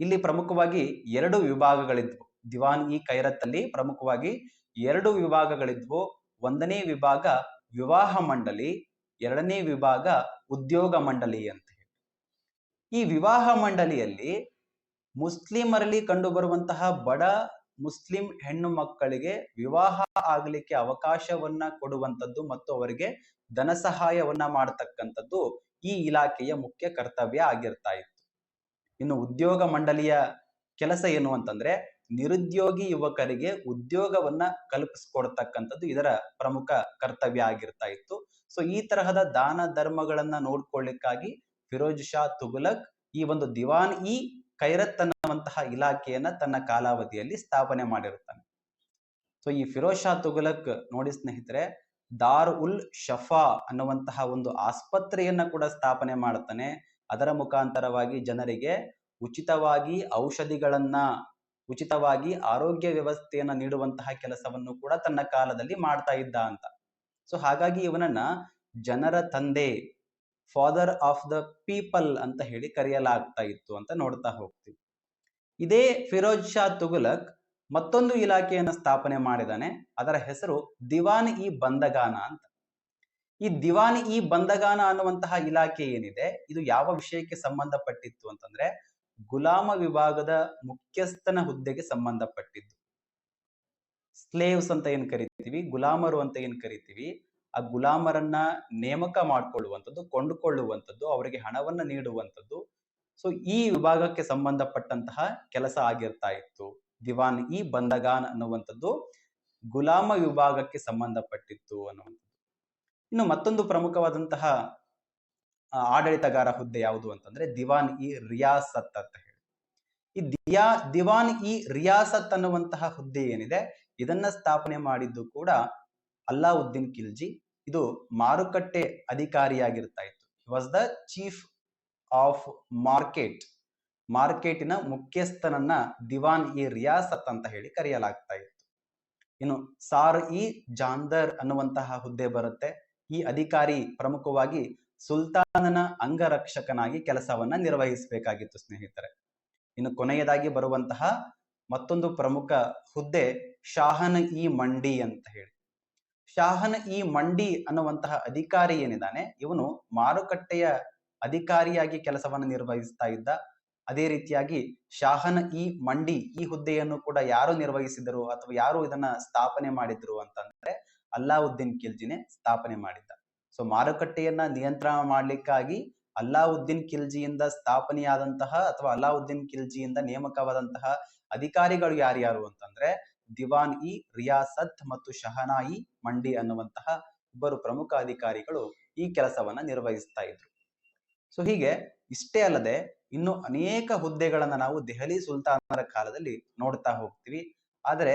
ಇಲ್ಲಿ ಪ್ರಮುಖವಾಗಿ ಎರಡು ವಿಭಾಗಗಳಿದ್ವು. ದಿವಾನ್ ಇ ಕೈರತ್ ಅಲ್ಲಿ ಪ್ರಮುಖವಾಗಿ ಎರಡು ವಿಭಾಗಗಳಿದ್ವು. ಒಂದನೇ ವಿಭಾಗ ವಿವಾಹ ಮಂಡಳಿ, ಎರಡನೇ ವಿಭಾಗ ಉದ್ಯೋಗ ಮಂಡಳಿ ಅಂತ ಹೇಳಿ. ಈ ವಿವಾಹ ಮಂಡಳಿಯಲ್ಲಿ ಮುಸ್ಲಿಮರಲ್ಲಿ ಕಂಡುಬರುವಂತಹ ಬಡ ಮುಸ್ಲಿಂ ಹೆಣ್ಣು ಮಕ್ಕಳಿಗೆ ವಿವಾಹ ಆಗಲಿಕ್ಕೆ ಅವಕಾಶವನ್ನ ಕೊಡುವಂಥದ್ದು ಮತ್ತು ಅವರಿಗೆ ಧನ ಸಹಾಯವನ್ನ ಮಾಡತಕ್ಕಂಥದ್ದು ಈ ಇಲಾಖೆಯ ಮುಖ್ಯ ಕರ್ತವ್ಯ ಆಗಿರ್ತಾ ಇತ್ತು. ಇನ್ನು ಉದ್ಯೋಗ ಮಂಡಳಿಯ ಕೆಲಸ ಏನು ಅಂತಂದ್ರೆ ನಿರುದ್ಯೋಗಿ ಯುವಕರಿಗೆ ಉದ್ಯೋಗವನ್ನ ಕಲ್ಪಿಸ್ಕೊಡ್ತಕ್ಕಂಥದ್ದು ಇದರ ಪ್ರಮುಖ ಕರ್ತವ್ಯ ಆಗಿರ್ತಾ ಇತ್ತು. ಸೊ ಈ ತರಹದ ದಾನ ಧರ್ಮಗಳನ್ನ ನೋಡ್ಕೊಳ್ಳಿಕ್ಕಾಗಿ ಫಿರೋಜ್ ಶಾ ತುಘಲಕ್ ಈ ಒಂದು ದಿವಾನ್ ಇ ಕೈರತ್ ಅನ್ನುವಂತಹ ಇಲಾಖೆಯನ್ನ ತನ್ನ ಕಾಲಾವಧಿಯಲ್ಲಿ ಸ್ಥಾಪನೆ ಮಾಡಿರುತ್ತಾನೆ. ಸೊ ಈ ಫಿರೋಜ್ ಶಾ ತುಗುಲಕ್ ನೋಡಿ ಸ್ನೇಹಿತರೆ ದಾರ್ ಉಲ್ ಶಫಾ ಅನ್ನುವಂತಹ ಒಂದು ಆಸ್ಪತ್ರೆಯನ್ನ ಕೂಡ ಸ್ಥಾಪನೆ ಮಾಡ್ತಾನೆ. ಅದರ ಮುಖಾಂತರವಾಗಿ ಜನರಿಗೆ ಉಚಿತವಾಗಿ ಔಷಧಿಗಳನ್ನ, ಉಚಿತವಾಗಿ ಆರೋಗ್ಯ ವ್ಯವಸ್ಥೆಯನ್ನ ನೀಡುವಂತಹ ಕೆಲಸವನ್ನು ಕೂಡ ತನ್ನ ಕಾಲದಲ್ಲಿ ಮಾಡ್ತಾ ಇದ್ದ ಅಂತ. ಸೊ ಹಾಗಾಗಿ ಇವನನ್ನ ಜನರ ತಂದೆ ಫಾದರ್ ಆಫ್ ದ ಪೀಪಲ್ ಅಂತ ಹೇಳಿ ಕರೆಯಲಾಗ್ತಾ ಇತ್ತು ಅಂತ ನೋಡ್ತಾ ಹೋಗ್ತೀವಿ. ಇದೇ ಫಿರೋಜ್ ಶಾ ತುಗುಲಕ್ ಮತ್ತೊಂದು ಇಲಾಖೆಯನ್ನು ಸ್ಥಾಪನೆ ಮಾಡಿದಾನೆ ಅದರ ಹೆಸರು ದಿವಾನ್ ಇ ಬಂದಗಾನ ಅಂತ. ಈ ದಿವಾನ್ ಇ ಬಂದಗಾನ ಅನ್ನುವಂತಹ ಇಲಾಖೆ ಏನಿದೆ? ಇದು ಯಾವ ವಿಷಯಕ್ಕೆ ಸಂಬಂಧಪಟ್ಟಿತ್ತು ಅಂತಂದ್ರೆ ಗುಲಾಮ ವಿಭಾಗದ ಮುಖ್ಯಸ್ಥನ ಹುದ್ದೆಗೆ ಸಂಬಂಧಪಟ್ಟಿದ್ದು. ಸ್ಲೇವ್ಸ್ ಅಂತ ಏನ್ ಕರಿತೀವಿ? ಗುಲಾಮರು ಅಂತ ಏನ್ ಕರಿತೀವಿ? ಆ ಗುಲಾಮರನ್ನ ನೇಮಕ ಮಾಡಿಕೊಳ್ಳುವಂಥದ್ದು, ಕೊಂಡುಕೊಳ್ಳುವಂಥದ್ದು, ಅವರಿಗೆ ಹಣವನ್ನ ನೀಡುವಂಥದ್ದು. ಸೊ ಈ ವಿಭಾಗಕ್ಕೆ ಸಂಬಂಧಪಟ್ಟಂತಹ ಕೆಲಸ ಆಗಿರ್ತಾ ಇತ್ತು. ದಿವಾನ್ ಇ ಬಂದಗಾನ್ ಅನ್ನುವಂಥದ್ದು ಗುಲಾಮ ವಿಭಾಗಕ್ಕೆ ಸಂಬಂಧಪಟ್ಟಿತ್ತು ಅನ್ನುವಂಥದ್ದು. ಇನ್ನು ಮತ್ತೊಂದು ಪ್ರಮುಖವಾದಂತಹ ಆಡಳಿತಗಾರ ಹುದ್ದೆ ಯಾವುದು ಅಂತಂದ್ರೆ ದಿವಾನ್ ಇ ರಿಯಾಸತ್ ಅಂತ ಹೇಳಿ. ಈ ದಿಯಾ, ದಿವಾನ್ ಇ ರಿಯಾಸತ್ ಅನ್ನುವಂತಹ ಹುದ್ದೆ ಏನಿದೆ, ಇದನ್ನ ಸ್ಥಾಪನೆ ಮಾಡಿದ್ದು ಕೂಡ ಅಲ್ಲಾವುದ್ದೀನ್ ಖಿಲ್ಜಿ. ಇದು ಮಾರುಕಟ್ಟೆ ಅಧಿಕಾರಿಯಾಗಿರ್ತಾ ಇತ್ತು. Was the chief of market ಮಾರ್ಕೆಟಿನ ಮುಖ್ಯಸ್ಥನನ್ನ ದಿವಾನ್ ಇ ರಿಯಾಸತ್ ಅಂತ ಹೇಳಿ ಕರೆಯಲಾಗ್ತಾ ಇತ್ತು. ಇನ್ನು ಸಾರ್ ಇ ಜಾಂದರ್ ಅನ್ನುವಂತಹ ಹುದ್ದೆ ಬರುತ್ತೆ. ಈ ಅಧಿಕಾರಿ ಪ್ರಮುಖವಾಗಿ ಸುಲ್ತಾನನ ಅಂಗರಕ್ಷಕನಾಗಿ ಕೆಲಸವನ್ನ ನಿರ್ವಹಿಸಬೇಕಾಗಿತ್ತು ಸ್ನೇಹಿತರೆ. ಇನ್ನು ಕೊನೆಯದಾಗಿ ಬರುವಂತಹ ಮತ್ತೊಂದು ಪ್ರಮುಖ ಹುದ್ದೆ ಶಾಹನ ಇ ಮಂಡಿ ಅಂತ ಹೇಳಿ. ಶಾಹನ ಇ ಮಂಡಿ ಅನ್ನುವಂತಹ ಅಧಿಕಾರಿ ಏನಿದ್ದಾನೆ? ಇವನು ಮಾರುಕಟ್ಟೆಯ ಅಧಿಕಾರಿಯಾಗಿ ಕೆಲಸವನ್ನು ನಿರ್ವಹಿಸ್ತಾ ಇದ್ದ. ಅದೇ ರೀತಿಯಾಗಿ ಶಾಹನ ಇ ಮಂಡಿ, ಈ ಹುದ್ದೆಯನ್ನು ಕೂಡ ಯಾರು ನಿರ್ವಹಿಸಿದರು ಅಥವಾ ಯಾರು ಇದನ್ನ ಸ್ಥಾಪನೆ ಮಾಡಿದ್ರು ಅಂತಂದ್ರೆ ಅಲ್ಲಾವುದ್ದೀನ್ ಖಿಲ್ಜಿನೇ ಸ್ಥಾಪನೆ ಮಾಡಿದ್ದ. ಸೊ ಮಾರುಕಟ್ಟೆಯನ್ನ ನಿಯಂತ್ರಣ ಮಾಡ್ಲಿಕ್ಕಾಗಿ ಅಲ್ಲಾವುದ್ದೀನ್ ಖಿಲ್ಜಿಯಿಂದ ಸ್ಥಾಪನೆಯಾದಂತಹ ಅಥವಾ ಅಲ್ಲಾವುದ್ದೀನ್ ಖಿಲ್ಜಿಯಿಂದ ನೇಮಕವಾದಂತಹ ಅಧಿಕಾರಿಗಳು ಯಾರ್ಯಾರು ಅಂತಂದ್ರೆ ದಿವಾನ್ ಇ ರಿಯಾಸತ್ ಮತ್ತು ಶಹನಾಯಿ ಮಂಡಿ ಅನ್ನುವಂತಹ ಇಬ್ಬರು ಪ್ರಮುಖ ಅಧಿಕಾರಿಗಳು ಈ ಕೆಲಸವನ್ನ ನಿರ್ವಹಿಸ್ತಾ ಇದ್ರು. ಸೊ ಹೀಗೆ ಇಷ್ಟೇ ಅಲ್ಲದೆ ಇನ್ನು ಅನೇಕ ಹುದ್ದೆಗಳನ್ನ ನಾವು ದೆಹಲಿ ಸುಲ್ತಾನರ ಕಾಲದಲ್ಲಿ ನೋಡ್ತಾ ಹೋಗ್ತೀವಿ. ಆದರೆ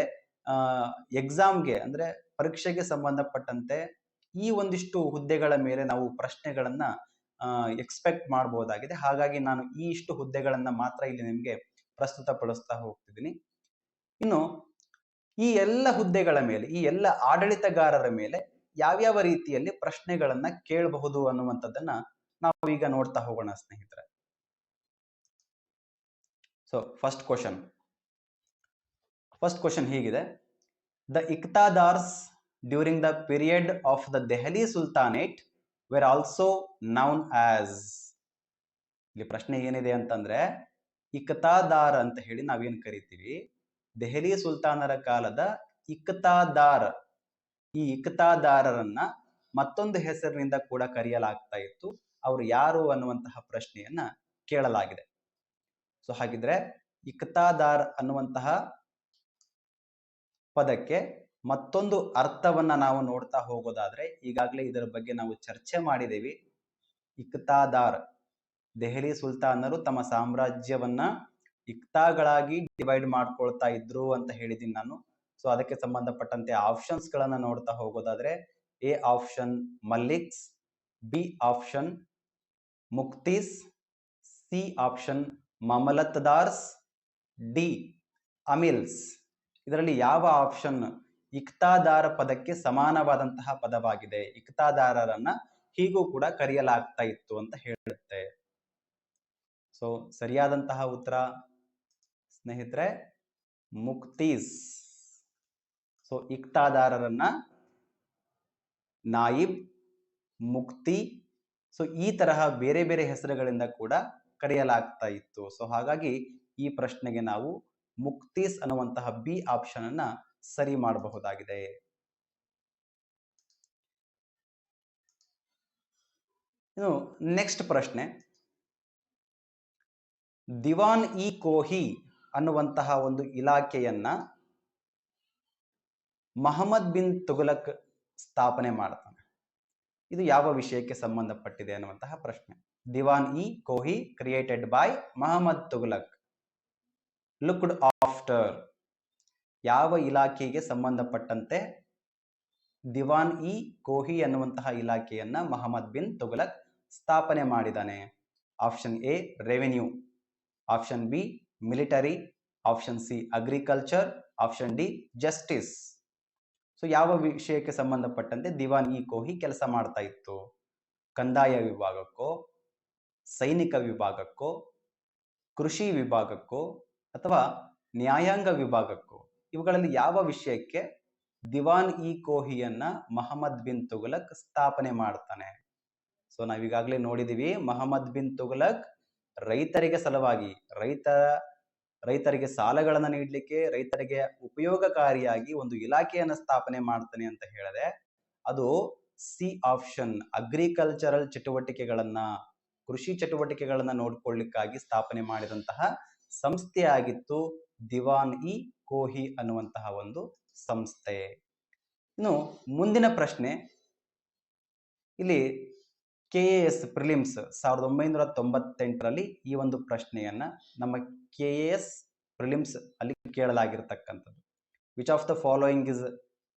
ಎಕ್ಸಾಮ್ಗೆ ಅಂದ್ರೆ ಪರೀಕ್ಷೆಗೆ ಸಂಬಂಧಪಟ್ಟಂತೆ ಈ ಒಂದಿಷ್ಟು ಹುದ್ದೆಗಳ ಮೇಲೆ ನಾವು ಪ್ರಶ್ನೆಗಳನ್ನ ಎಕ್ಸ್ಪೆಕ್ಟ್ ಮಾಡಬಹುದಾಗಿದೆ ಹಾಗಾಗಿ ನಾನು ಈ ಇಷ್ಟು ಹುದ್ದೆಗಳನ್ನ ಮಾತ್ರ ಇಲ್ಲಿ ನಿಮಗೆ ಪ್ರಸ್ತುತಪಡಿಸ್ತಾ ಹೋಗ್ತಿದ್ದೀನಿ. ಇನ್ನು ಈ ಎಲ್ಲ ಹುದ್ದೆಗಳ ಮೇಲೆ, ಈ ಎಲ್ಲ ಆಡಳಿತಗಾರರ ಮೇಲೆ ಯಾವ್ಯಾವ ರೀತಿಯಲ್ಲಿ ಪ್ರಶ್ನೆಗಳನ್ನ ಕೇಳಬಹುದು ಅನ್ನುವಂಥದ್ದನ್ನ ನಾವು ಈಗ ನೋಡ್ತಾ ಹೋಗೋಣ, ಸ್ನೇಹಿತರೆ. So first question first question ಹೀಗಿದೆ. The ಇಕ್ತಾದಾರ್ಸ್ during the period of the Delhi sultanate were also known as ಇಲ್ಲಿ ಪ್ರಶ್ನೆ ಏನಿದೆ ಅಂತಂದ್ರೆ ಇಕ್ತಾದಾರ್ ಅಂತ ಹೇಳಿ ನಾವೇನ್ ಕರಿತೀವಿ? ದೆಹಲಿ ಸುಲ್ತಾನರ ಕಾಲದ ಇಕ್ತಾದಾರ್ ಈ ಇಕ್ತಾದಾರರನ್ನ ಮತ್ತೊಂದು ಹೆಸರಿನಿಂದ ಕೂಡ ಕರೆಯಲಾಗ್ತಾ ಇತ್ತು. ಅವರು ಯಾರು ಅನ್ನುವಂತಹ ಪ್ರಶ್ನೆಯನ್ನ ಕೇಳಲಾಗಿದೆ. ಸೊ ಹಾಗಿದ್ರೆ ಇಕ್ತಾದಾರ್ ಅನ್ನುವಂತಹ ಪದಕ್ಕೆ ಮತ್ತೊಂದು ಅರ್ಥವನ್ನ ನಾವು ನೋಡ್ತಾ ಹೋಗೋದಾದ್ರೆ ಈಗಾಗಲೇ ಇದರ ಬಗ್ಗೆ ನಾವು ಚರ್ಚೆ ಮಾಡಿದೀವಿ. ಇಕ್ತಾದಾರ್, ದೆಹಲಿ ಸುಲ್ತಾನರು ತಮ್ಮ ಸಾಮ್ರಾಜ್ಯವನ್ನ ಇಕ್ತಾಗಳಾಗಿ ಡಿವೈಡ್ ಮಾಡ್ಕೊಳ್ತಾ ಇದ್ರು ಅಂತ ಹೇಳಿದೀನಿ ನಾನು. ಸೊ ಅದಕ್ಕೆ ಸಂಬಂಧಪಟ್ಟಂತೆ ಆಪ್ಷನ್ಸ್ ಗಳನ್ನ ನೋಡ್ತಾ ಹೋಗೋದಾದ್ರೆ A option ಮಲ್ಲಿಕ್ಸ್, B option ಮುಕ್ತೀಸ್, C option, ಮಮಲತ್ದಾರ್ಸ್, D ಅಮಿಲ್ಸ್. ಇದರಲ್ಲಿ ಯಾವ ಆಪ್ಷನ್ ಇಕ್ತಾದಾರ ಪದಕ್ಕೆ ಸಮಾನವಾದಂತಹ ಪದವಾಗಿದೆ? ಇಕ್ತಾದಾರರನ್ನ ಹೀಗೂ ಕೂಡ ಕರೆಯಲಾಗ್ತಾ ಇತ್ತು ಅಂತ ಹೇಳುತ್ತೆ. ಸೊ ಸರಿಯಾದಂತಹ ಉತ್ತರ. ಸ್ನೇಹಿತರೆ, ಮುಕ್ತೀಸ್. ಸೊ ಇಕ್ತಾದಾರರನ್ನ ನಾಯಿಬ್, ಮುಕ್ತಿ ಸೊ ಈ ತರಹ ಬೇರೆ ಬೇರೆ ಹೆಸರುಗಳಿಂದ ಕೂಡ ಕರೆಯಲಾಗ್ತಾ ಇತ್ತು. ಸೊ ಹಾಗಾಗಿ ಈ ಪ್ರಶ್ನೆಗೆ ನಾವು ಮುಕ್ತೀಸ್ ಅನ್ನುವಂತಹ ಬಿ ಆಪ್ಷನ್ ಅನ್ನ ಸರಿ ಮಾಡಬಹುದಾಗಿದೆ. ಇನ್ನು ನೆಕ್ಸ್ಟ್ ಪ್ರಶ್ನೆ. ದಿವಾನ್ ಇ ಕೋಹಿ ಅನ್ನುವಂತಹ ಒಂದು ಇಲಾಖೆಯನ್ನ ಮಹಮ್ಮದ್ ಬಿನ್ ತುಘಲಕ್ ಸ್ಥಾಪನೆ ಮಾಡ್ತಾನೆ. ಇದು ಯಾವ ವಿಷಯಕ್ಕೆ ಸಂಬಂಧಪಟ್ಟಿದೆ ಅನ್ನುವಂತಹ ಪ್ರಶ್ನೆ. ದಿವಾನ್ E Kohi created by Muhammad Tughlaq. Looked after ಯಾವ ಇಲಾಖೆಗೆ ಸಂಬಂಧಪಟ್ಟಂತೆ? ದಿವಾನ್ ಇ ಕೋಹಿ ಅನ್ನುವಂತಹ ಇಲಾಖೆಯನ್ನ ಮಹಮ್ಮದ್ ಬಿನ್ ತುಗ್ಲಕ್ ಸ್ಥಾಪನೆ ಮಾಡಿದಾನೆ option A revenue option B military option C agriculture option D justice so ಯಾವ ವಿಷಯಕ್ಕೆ ಸಂಬಂಧಪಟ್ಟಂತೆ ದಿವಾನ್ ಇ ಕೋಹಿ ಕೆಲಸ ಮಾಡ್ತಾ ಇತ್ತು? ಕಂದಾಯ ವಿಭಾಗಕ್ಕೋ, ಸೈನಿಕ ವಿಭಾಗಕ್ಕೋ, ಕೃಷಿ ವಿಭಾಗಕ್ಕೋ, ಅಥವಾ ನ್ಯಾಯಾಂಗ ವಿಭಾಗಕ್ಕೋ? ಇವುಗಳಲ್ಲಿ ಯಾವ ವಿಷಯಕ್ಕೆ ದಿವಾನ್ ಇ ಕೋಹಿಯನ್ನ ಮಹಮ್ಮದ್ ಬಿನ್ ತುಗಲಕ್ ಸ್ಥಾಪನೆ ಮಾಡ್ತಾನೆ? ಸೊ ನಾವೀಗಾಗಲೇ ನೋಡಿದೀವಿ, ಮಹಮ್ಮದ್ ಬಿನ್ ತುಗಲಕ್ ರೈತರಿಗೆ ಸಲುವಾಗಿ ರೈತರ ರೈತರಿಗೆ ಸಾಲಗಳನ್ನು ನೀಡಲಿಕ್ಕೆ ರೈತರಿಗೆ ಉಪಯೋಗಕಾರಿಯಾಗಿ ಒಂದು ಇಲಾಖೆಯನ್ನ ಸ್ಥಾಪನೆ ಮಾಡ್ತಾನೆ ಅಂತ ಹೇಳಿದೆ ಅದು ಸಿ ಆಪ್ಷನ್ ಅಗ್ರಿಕಲ್ಚರಲ್ ಚಟುವಟಿಕೆಗಳನ್ನ, ಕೃಷಿ ಚಟುವಟಿಕೆಗಳನ್ನ ನೋಡ್ಕೊಳ್ಳಿಕ್ಕಾಗಿ ಸ್ಥಾಪನೆ ಮಾಡಿದಂತಹ ಸಂಸ್ಥೆಯಾಗಿತ್ತು ದಿವಾನ್ ಇ ಕೋಹಿ ಅನ್ನುವಂತಹ ಒಂದು ಸಂಸ್ಥೆ. ಇನ್ನು ಮುಂದಿನ ಪ್ರಶ್ನೆ, ಇಲ್ಲಿ ಕೆ ಎ ಎಸ್ ಪ್ರಿಲಿಮ್ಸ್ ಸಾವಿರದ ಒಂಬೈನೂರ ತೊಂಬತ್ತೆಂಟರಲ್ಲಿ ಈ ಒಂದು ಪ್ರಶ್ನೆಯನ್ನ ನಮ್ಮ ಕೆ ಎ ಎಸ್ ಪ್ರಿಲಿಮ್ಸ್ ಅಲ್ಲಿ ಕೇಳಲಾಗಿರ್ತಕ್ಕಂಥದ್ದು. Which of the following is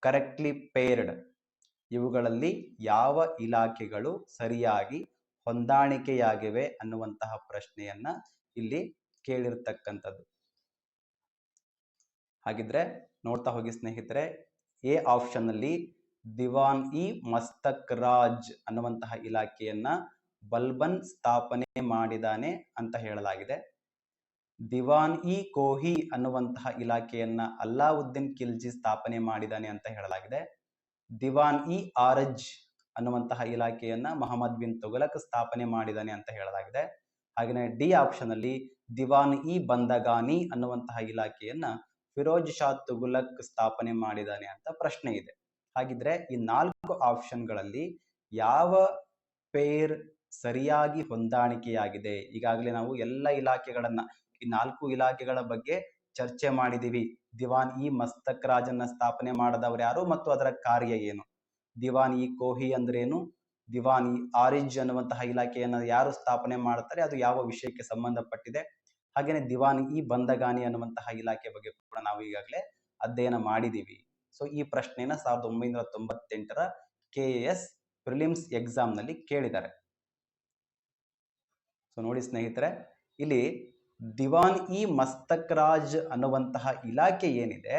correctly paired ಇವುಗಳಲ್ಲಿ ಯಾವ ಇಲಾಖೆಗಳು ಸರಿಯಾಗಿ ಹೊಂದಾಣಿಕೆಯಾಗಿವೆ ಅನ್ನುವಂತಹ ಪ್ರಶ್ನೆಯನ್ನ ಇಲ್ಲಿ ಕೇಳಿರ್ತಕ್ಕಂಥದ್ದು. ಹಾಗಿದ್ರೆ ನೋಡ್ತಾ ಹೋಗಿ ಸ್ನೇಹಿತರೆ, ಎ ಆಪ್ಷನ್ ಅಲ್ಲಿ ದಿವಾನ್ ಇ ಮಸ್ತಕ್ ರಾಜ್ ಅನ್ನುವಂತಹ ಇಲಾಖೆಯನ್ನ ಬಲ್ಬನ್ ಸ್ಥಾಪನೆ ಮಾಡಿದಾನೆ ಅಂತ ಹೇಳಲಾಗಿದೆ. ದಿವಾನ್ ಇ ಕೋಹಿ ಅನ್ನುವಂತಹ ಇಲಾಖೆಯನ್ನ ಅಲ್ಲಾವುದ್ದೀನ್ ಖಿಲ್ಜಿ ಸ್ಥಾಪನೆ ಮಾಡಿದಾನೆ ಅಂತ ಹೇಳಲಾಗಿದೆ. ದಿವಾನ್ ಇ ಆರಜ್ ಅನ್ನುವಂತಹ ಇಲಾಖೆಯನ್ನ ಮೊಹಮ್ಮದ್ ಬಿನ್ ತುಗಲಕ್ ಸ್ಥಾಪನೆ ಮಾಡಿದಾನೆ ಅಂತ ಹೇಳಲಾಗಿದೆ. ಹಾಗೆಯೇ ಡಿ ಆಪ್ಷನ್ ಅಲ್ಲಿ ದಿವಾನ್ ಇ ಬಂದಗಾನಿ ಅನ್ನುವಂತಹ ಇಲಾಖೆಯನ್ನ ಫಿರೋಜ್ ಶಾ ತುಗುಲಕ್ ಸ್ಥಾಪನೆ ಮಾಡಿದಾನೆ ಅಂತ ಪ್ರಶ್ನೆ ಇದೆ. ಹಾಗಿದ್ರೆ ಈ ನಾಲ್ಕು ಆಪ್ಷನ್ಗಳಲ್ಲಿ ಯಾವ ಪೇರ್ ಸರಿಯಾಗಿ ಹೊಂದಾಣಿಕೆಯಾಗಿದೆ? ಈಗಾಗಲೇ ನಾವು ಎಲ್ಲ ಇಲಾಖೆಗಳನ್ನ, ಈ ನಾಲ್ಕು ಇಲಾಖೆಗಳ ಬಗ್ಗೆ ಚರ್ಚೆ ಮಾಡಿದೀವಿ. ದಿವಾನ್ ಇ ಮಸ್ತಕ್ ರಾಜನ್ನ ಸ್ಥಾಪನೆ ಮಾಡದವ್ರು ಯಾರು ಮತ್ತು ಅದರ ಕಾರ್ಯ ಏನು? ದಿವಾನ್ ಇ ಕೋಹಿ ಅಂದ್ರೇನು? ದಿವಾನ್ ಇ ಆರಿಜ್ ಅನ್ನುವಂತಹ ಇಲಾಖೆಯನ್ನ ಯಾರು ಸ್ಥಾಪನೆ ಮಾಡ್ತಾರೆ? ಅದು ಯಾವ ವಿಷಯಕ್ಕೆ ಸಂಬಂಧಪಟ್ಟಿದೆ? ಹಾಗೇನೆ ದಿವಾನ್ ಇ ಬಂದಗಾನಿ ಅನ್ನುವಂತಹ ಇಲಾಖೆ ಬಗ್ಗೆ ಕೂಡ ನಾವು ಈಗಾಗಲೇ ಅಧ್ಯಯನ ಮಾಡಿದೀವಿ. ಸೊ ಈ ಪ್ರಶ್ನೆನ ಸಾವಿರದ ಒಂಬೈನೂರ ತೊಂಬತ್ತೆಂಟರ ಕೆ ಎಸ್ ಪ್ರಿಲಿಮ್ಸ್ ಎಕ್ಸಾಮ್ನಲ್ಲಿ ಕೇಳಿದ್ದಾರೆ. ಸೊ ನೋಡಿ ಸ್ನೇಹಿತರೆ, ಇಲ್ಲಿ ದಿವಾನ್ ಇ ಮಸ್ತಕ್ ರಾಜ್ ಅನ್ನುವಂತಹ ಇಲಾಖೆ ಏನಿದೆ,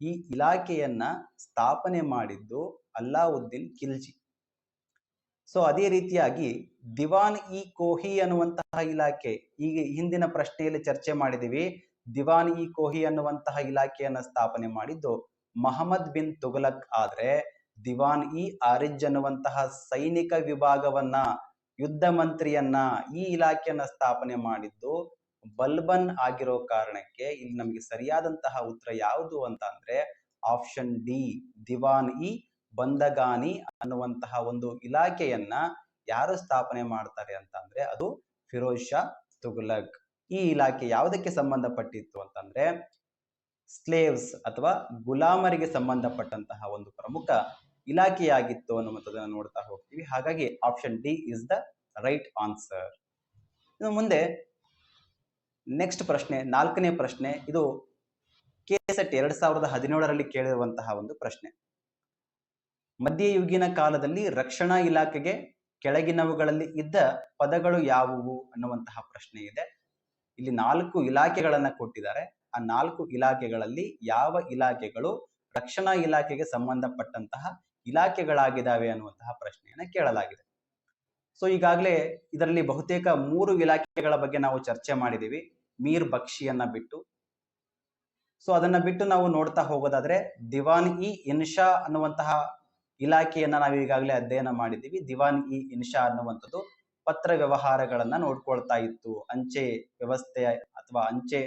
ಈ ಇಲಾಖೆಯನ್ನ ಸ್ಥಾಪನೆ ಮಾಡಿದ್ದು ಅಲ್ಲಾವುದ್ದೀನ್ ಖಿಲ್ಜಿ. ಸೊ ಅದೇ ರೀತಿಯಾಗಿ ದಿವಾನ್ ಇ ಕೋಹಿ ಅನ್ನುವಂತಹ ಇಲಾಖೆ, ಈಗ ಹಿಂದಿನ ಪ್ರಶ್ನೆಯಲ್ಲಿ ಚರ್ಚೆ ಮಾಡಿದೀವಿ ದಿವಾನ್ ಇ ಕೋಹಿ ಅನ್ನುವಂತಹ ಇಲಾಖೆಯನ್ನ ಸ್ಥಾಪನೆ ಮಾಡಿದ್ದು ಮಹಮ್ಮದ್ ಬಿನ್ ತುಗಲಕ್ ಆದ್ರೆ ದಿವಾನ್ ಇ ಆರಿಜ್ ಅನ್ನುವಂತಹ ಸೈನಿಕ ವಿಭಾಗವನ್ನ, ಯುದ್ಧ ಮಂತ್ರಿಯನ್ನ ಈ ಇಲಾಖೆಯನ್ನ ಸ್ಥಾಪನೆ ಮಾಡಿದ್ದು ಬಲ್ಬನ್ ಆಗಿರೋ ಕಾರಣಕ್ಕೆ ಇಲ್ಲಿ ನಮಗೆ ಸರಿಯಾದಂತಹ ಉತ್ತರ ಯಾವುದು ಅಂತ ಅಂದ್ರೆ ಆಪ್ಷನ್ ಡಿ, ದಿವಾನ್ ಇ, ಬಂದಗಾನಿ ಅನ್ನುವಂತಹ ಒಂದು ಇಲಾಖೆಯನ್ನ ಯಾರು ಸ್ಥಾಪನೆ ಮಾಡ್ತಾರೆ ಅಂತ ಅಂದ್ರೆ ಅದು ಫಿರೋಜ್ ಶಾ ತುಘಲಕ್. ಈ ಇಲಾಖೆ ಯಾವುದಕ್ಕೆ ಸಂಬಂಧಪಟ್ಟಿತ್ತು ಅಂತಂದ್ರೆ ಸ್ಲೇವ್ಸ್ ಅಥವಾ ಗುಲಾಮರಿಗೆ ಸಂಬಂಧಪಟ್ಟಂತಹ ಒಂದು ಪ್ರಮುಖ ಇಲಾಖೆಯಾಗಿತ್ತು ಅನ್ನುವಂಥದ್ದನ್ನು ನೋಡ್ತಾ ಹೋಗ್ತೀವಿ. ಹಾಗಾಗಿ option D is the right answer ಇನ್ನು ಮುಂದೆ ನೆಕ್ಸ್ಟ್ ಪ್ರಶ್ನೆ, ನಾಲ್ಕನೇ ಪ್ರಶ್ನೆ, ಇದು ಕೆ ಸೆಟ್ ಎರಡ್ ಸಾವಿರದ ಹದಿನೇಳರಲ್ಲಿ ಕೇಳಿರುವಂತಹ ಒಂದು ಪ್ರಶ್ನೆ. ಮಧ್ಯಯುಗೀನ ಕಾಲದಲ್ಲಿ ರಕ್ಷಣಾ ಇಲಾಖೆಗೆ ಕೆಳಗಿನವುಗಳಲ್ಲಿ ಇದ್ದ ಪದಗಳು ಯಾವುವು ಅನ್ನುವಂತಹ ಪ್ರಶ್ನೆ ಇದೆ. ಇಲ್ಲಿ ನಾಲ್ಕು ಇಲಾಖೆಗಳನ್ನ ಕೊಟ್ಟಿದ್ದಾರೆ. ಆ ನಾಲ್ಕು ಇಲಾಖೆಗಳಲ್ಲಿ ಯಾವ ಇಲಾಖೆಗಳು ರಕ್ಷಣಾ ಇಲಾಖೆಗೆ ಸಂಬಂಧಪಟ್ಟಂತಹ ಇಲಾಖೆಗಳಾಗಿದ್ದಾವೆ ಅನ್ನುವಂತಹ ಪ್ರಶ್ನೆಯನ್ನ ಕೇಳಲಾಗಿದೆ. ಸೊ ಈಗಾಗಲೇ ಇದರಲ್ಲಿ ಬಹುತೇಕ ಮೂರು ಇಲಾಖೆಗಳ ಬಗ್ಗೆ ನಾವು ಚರ್ಚೆ ಮಾಡಿದೀವಿ ಮೀರ್ ಬಕ್ಷಿಯನ್ನ ಬಿಟ್ಟು. ಸೊ ಅದನ್ನ ಬಿಟ್ಟು ನಾವು ನೋಡ್ತಾ ಹೋಗೋದಾದ್ರೆ ದಿವಾನ್ ಇ ಇನ್ಶಾ ಅನ್ನುವಂತಹ ಇಲಾಖೆಯನ್ನ ನಾವು ಈಗಾಗಲೇ ಅಧ್ಯಯನ ಮಾಡಿದ್ದೀವಿ. ದಿವಾನ್ ಇ ಇನ್ಶಾ ಅನ್ನುವಂಥದ್ದು ಪತ್ರ ವ್ಯವಹಾರಗಳನ್ನ ನೋಡ್ಕೊಳ್ತಾ ಇತ್ತು. ಅಂಚೆ ವ್ಯವಸ್ಥೆ ಅಥವಾ ಅಂಚೆ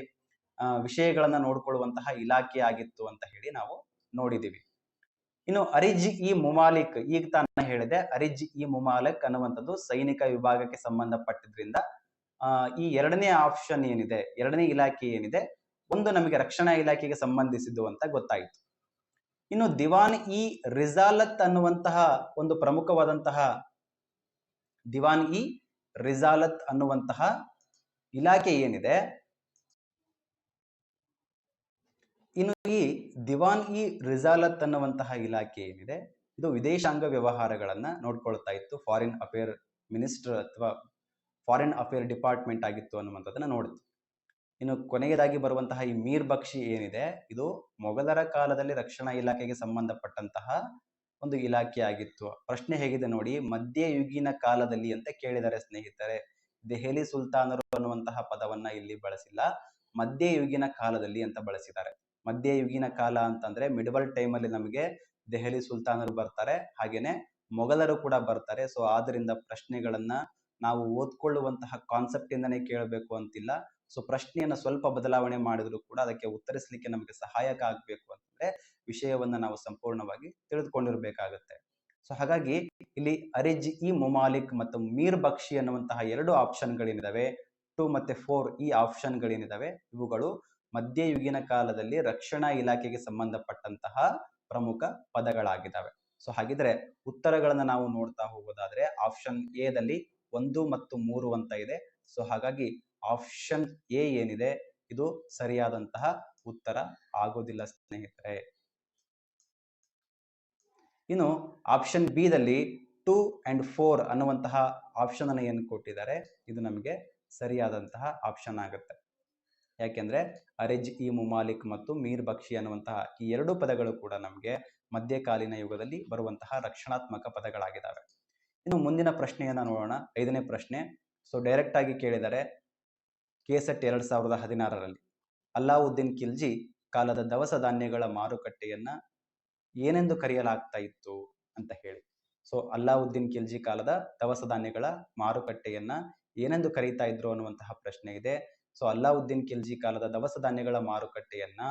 ವಿಷಯಗಳನ್ನ ನೋಡ್ಕೊಳ್ಳುವಂತಹ ಇಲಾಖೆ ಆಗಿತ್ತು ಅಂತ ಹೇಳಿ ನಾವು ನೋಡಿದೀವಿ. ಇನ್ನು ಅರಿಜ್ ಇ ಮುಮಾಲಿಕ್ ಈಗ ತಾನ ಹೇಳಿದೆ, ಅರಿಜ್ ಇ ಮುಮಾಲಿಕ್ ಅನ್ನುವಂಥದ್ದು ಸೈನಿಕ ವಿಭಾಗಕ್ಕೆ ಸಂಬಂಧಪಟ್ಟಿದ್ರಿಂದ ಈ ಎರಡನೇ ಆಪ್ಷನ್ ಏನಿದೆ, ಎರಡನೇ ಇಲಾಖೆ ಏನಿದೆ, ಒಂದು ನಮಗೆ ರಕ್ಷಣಾ ಇಲಾಖೆಗೆ ಸಂಬಂಧಿಸಿದ್ದು ಅಂತ ಗೊತ್ತಾಯಿತು. ಇನ್ನು ದಿವಾನ್ ಇ ರಿಜಾಲತ್ ಅನ್ನುವಂತಹ ಒಂದು ಪ್ರಮುಖವಾದಂತಹ, ದಿವಾನ್ ಇ ರಿಜಾಲತ್ ಅನ್ನುವಂತಹ ಇಲಾಖೆ ಏನಿದೆ ಇನ್ನು ಈ ದಿವಾನ್ ಇ ರಿಜಾಲತ್ ಅನ್ನುವಂತಹ ಇಲಾಖೆ ಏನಿದೆ, ಇದು ವಿದೇಶಾಂಗ ವ್ಯವಹಾರಗಳನ್ನ ನೋಡ್ಕೊಳ್ತಾ ಇತ್ತು. ಫಾರಿನ್ ಅಫೇರ್ ಮಿನಿಸ್ಟರ್ ಅಥವಾ ಫಾರಿನ್ ಅಫೇರ್ ಡಿಪಾರ್ಟ್ಮೆಂಟ್ ಆಗಿತ್ತು ಅನ್ನುವಂಥದ್ದನ್ನ ನೋಡಿತು ಇನ್ನು ಕೊನೆಯದಾಗಿ ಬರುವಂತಹ ಈ ಮೀರ್ ಬಕ್ಷಿ ಏನಿದೆ, ಇದು ಮೊಘಲರ ಕಾಲದಲ್ಲಿ ರಕ್ಷಣಾ ಇಲಾಖೆಗೆ ಸಂಬಂಧಪಟ್ಟಂತಹ ಒಂದು ಇಲಾಖೆ ಆಗಿತ್ತು. ಪ್ರಶ್ನೆ ಹೇಗಿದೆ ನೋಡಿ, ಮಧ್ಯಯುಗೀನ ಕಾಲದಲ್ಲಿ ಅಂತ ಕೇಳಿದ್ದಾರೆ ಸ್ನೇಹಿತರೆ, ದೆಹಲಿ ಸುಲ್ತಾನರು ಅನ್ನುವಂತಹ ಪದವನ್ನ ಇಲ್ಲಿ ಬಳಸಿಲ್ಲ, ಮಧ್ಯಯುಗಿನ ಕಾಲದಲ್ಲಿ ಅಂತ ಬಳಸಿದ್ದಾರೆ. ಮಧ್ಯಯುಗೀನ ಕಾಲ ಅಂತಂದ್ರೆ ಮಿಡವಲ್ ಟೈಮ್ ಅಲ್ಲಿ ನಮಗೆ ದೆಹಲಿ ಸುಲ್ತಾನರು ಬರ್ತಾರೆ, ಹಾಗೇನೆ ಮೊಘಲರು ಕೂಡ ಬರ್ತಾರೆ. ಸೊ ಆದ್ರಿಂದ ಪ್ರಶ್ನೆಗಳನ್ನ ನಾವು ಓದ್ಕೊಳ್ಳುವಂತಹ ಕಾನ್ಸೆಪ್ಟ್ ಇಂದನೇ ಕೇಳಬೇಕು ಅಂತಿಲ್ಲ. ಸೊ ಪ್ರಶ್ನೆಯನ್ನ ಸ್ವಲ್ಪ ಬದಲಾವಣೆ ಮಾಡಿದ್ರು ಕೂಡ ಅದಕ್ಕೆ ಉತ್ತರಿಸಲಿಕ್ಕೆ ನಮಗೆ ಸಹಾಯಕ ಆಗ್ಬೇಕು ಅಂತಂದ್ರೆ ವಿಷಯವನ್ನ ನಾವು ಸಂಪೂರ್ಣವಾಗಿ ತಿಳಿದುಕೊಂಡಿರ್ಬೇಕಾಗತ್ತೆ. ಸೊ ಹಾಗಾಗಿ ಇಲ್ಲಿ ಅರಿಜ್ ಇ ಮುಮಾಲಿಕ್ ಮತ್ತು ಮೀರ್ ಬಕ್ಷಿ ಅನ್ನುವಂತಹ ಎರಡು ಆಪ್ಷನ್ಗಳೇನಿದಾವೆ ಟೂ ಮತ್ತೆ ಫೋರ್ ಈ ಆಪ್ಷನ್ಗಳೇನಿದಾವೆ ಇವುಗಳು ಮಧ್ಯಯುಗೀನ ಕಾಲದಲ್ಲಿ ರಕ್ಷಣಾ ಇಲಾಖೆಗೆ ಸಂಬಂಧಪಟ್ಟಂತಹ ಪ್ರಮುಖ ಪದಗಳಾಗಿದ್ದಾವೆ. ಸೊ ಹಾಗಿದ್ರೆ ಉತ್ತರಗಳನ್ನ ನಾವು ನೋಡ್ತಾ ಹೋಗೋದಾದ್ರೆ ಆಪ್ಷನ್ ಎ ದಲ್ಲಿ ಒಂದು ಮತ್ತು ಮೂರು ಅಂತ ಇದೆ. ಸೊ ಹಾಗಾಗಿ ಆಪ್ಷನ್ ಎ ಏನಿದೆ? ಇದು ಸರಿಯಾದಂತಹ ಉತ್ತರ ಆಗೋದಿಲ್ಲ ಸ್ನೇಹಿತರೆ. ಇನ್ನು ಆಪ್ಷನ್ ಬಿ ದಲ್ಲಿ ಟೂ ಅಂಡ್ ಫೋರ್ ಅನ್ನುವಂತಹ ಆಪ್ಷನ್ ಅನ್ನು ಏನು ಕೊಟ್ಟಿದ್ದಾರೆ? ಇದು ನಮಗೆ ಸರಿಯಾದಂತಹ ಆಪ್ಷನ್ ಆಗುತ್ತೆ. ಯಾಕೆಂದ್ರೆ ಅರಿಜ್ ಇ ಮುಮಾಲಿಕ್ ಮತ್ತು ಮೀರ್ ಬಕ್ಷಿ ಅನ್ನುವಂತಹ ಈ ಎರಡು ಪದಗಳು ಕೂಡ ನಮಗೆ ಮಧ್ಯಕಾಲೀನ ಯುಗದಲ್ಲಿ ಬರುವಂತಹ ರಕ್ಷಣಾತ್ಮಕ ಪದಗಳಾಗಿದ್ದಾವೆ ಇನ್ನು ಮುಂದಿನ ಪ್ರಶ್ನೆಯನ್ನ ನೋಡೋಣ. ಐದನೇ ಪ್ರಶ್ನೆ ಸೊ ಡೈರೆಕ್ಟ್ ಆಗಿ ಕೇಳಿದರೆ ಕೆಸೆಟ್ ಎರಡ್ ಸಾವಿರದ ಹದಿನಾರರಲ್ಲಿ ಅಲ್ಲಾವುದ್ದೀನ್ ಖಿಲ್ಜಿ ಕಾಲದ ದವಸ ಧಾನ್ಯಗಳ ಮಾರುಕಟ್ಟೆಯನ್ನ ಏನೆಂದು ಕರೆಯಲಾಗ್ತಾ ಇತ್ತು ಅಂತ ಹೇಳಿ. ಸೊ ಅಲ್ಲಾವುದ್ದೀನ್ ಖಿಲ್ಜಿ ಕಾಲದ ದವಸ ಧಾನ್ಯಗಳ ಮಾರುಕಟ್ಟೆಯನ್ನ ಏನೆಂದು ಕರೀತಾ ಇದ್ರು ಅನ್ನುವಂತಹ ಪ್ರಶ್ನೆ ಇದೆ. ಸೊ ಅಲ್ಲಾವುದ್ದೀನ್ ಖಿಲ್ಜಿ ಕಾಲದ ದವಸ ಧಾನ್ಯಗಳ ಮಾರುಕಟ್ಟೆಯನ್ನ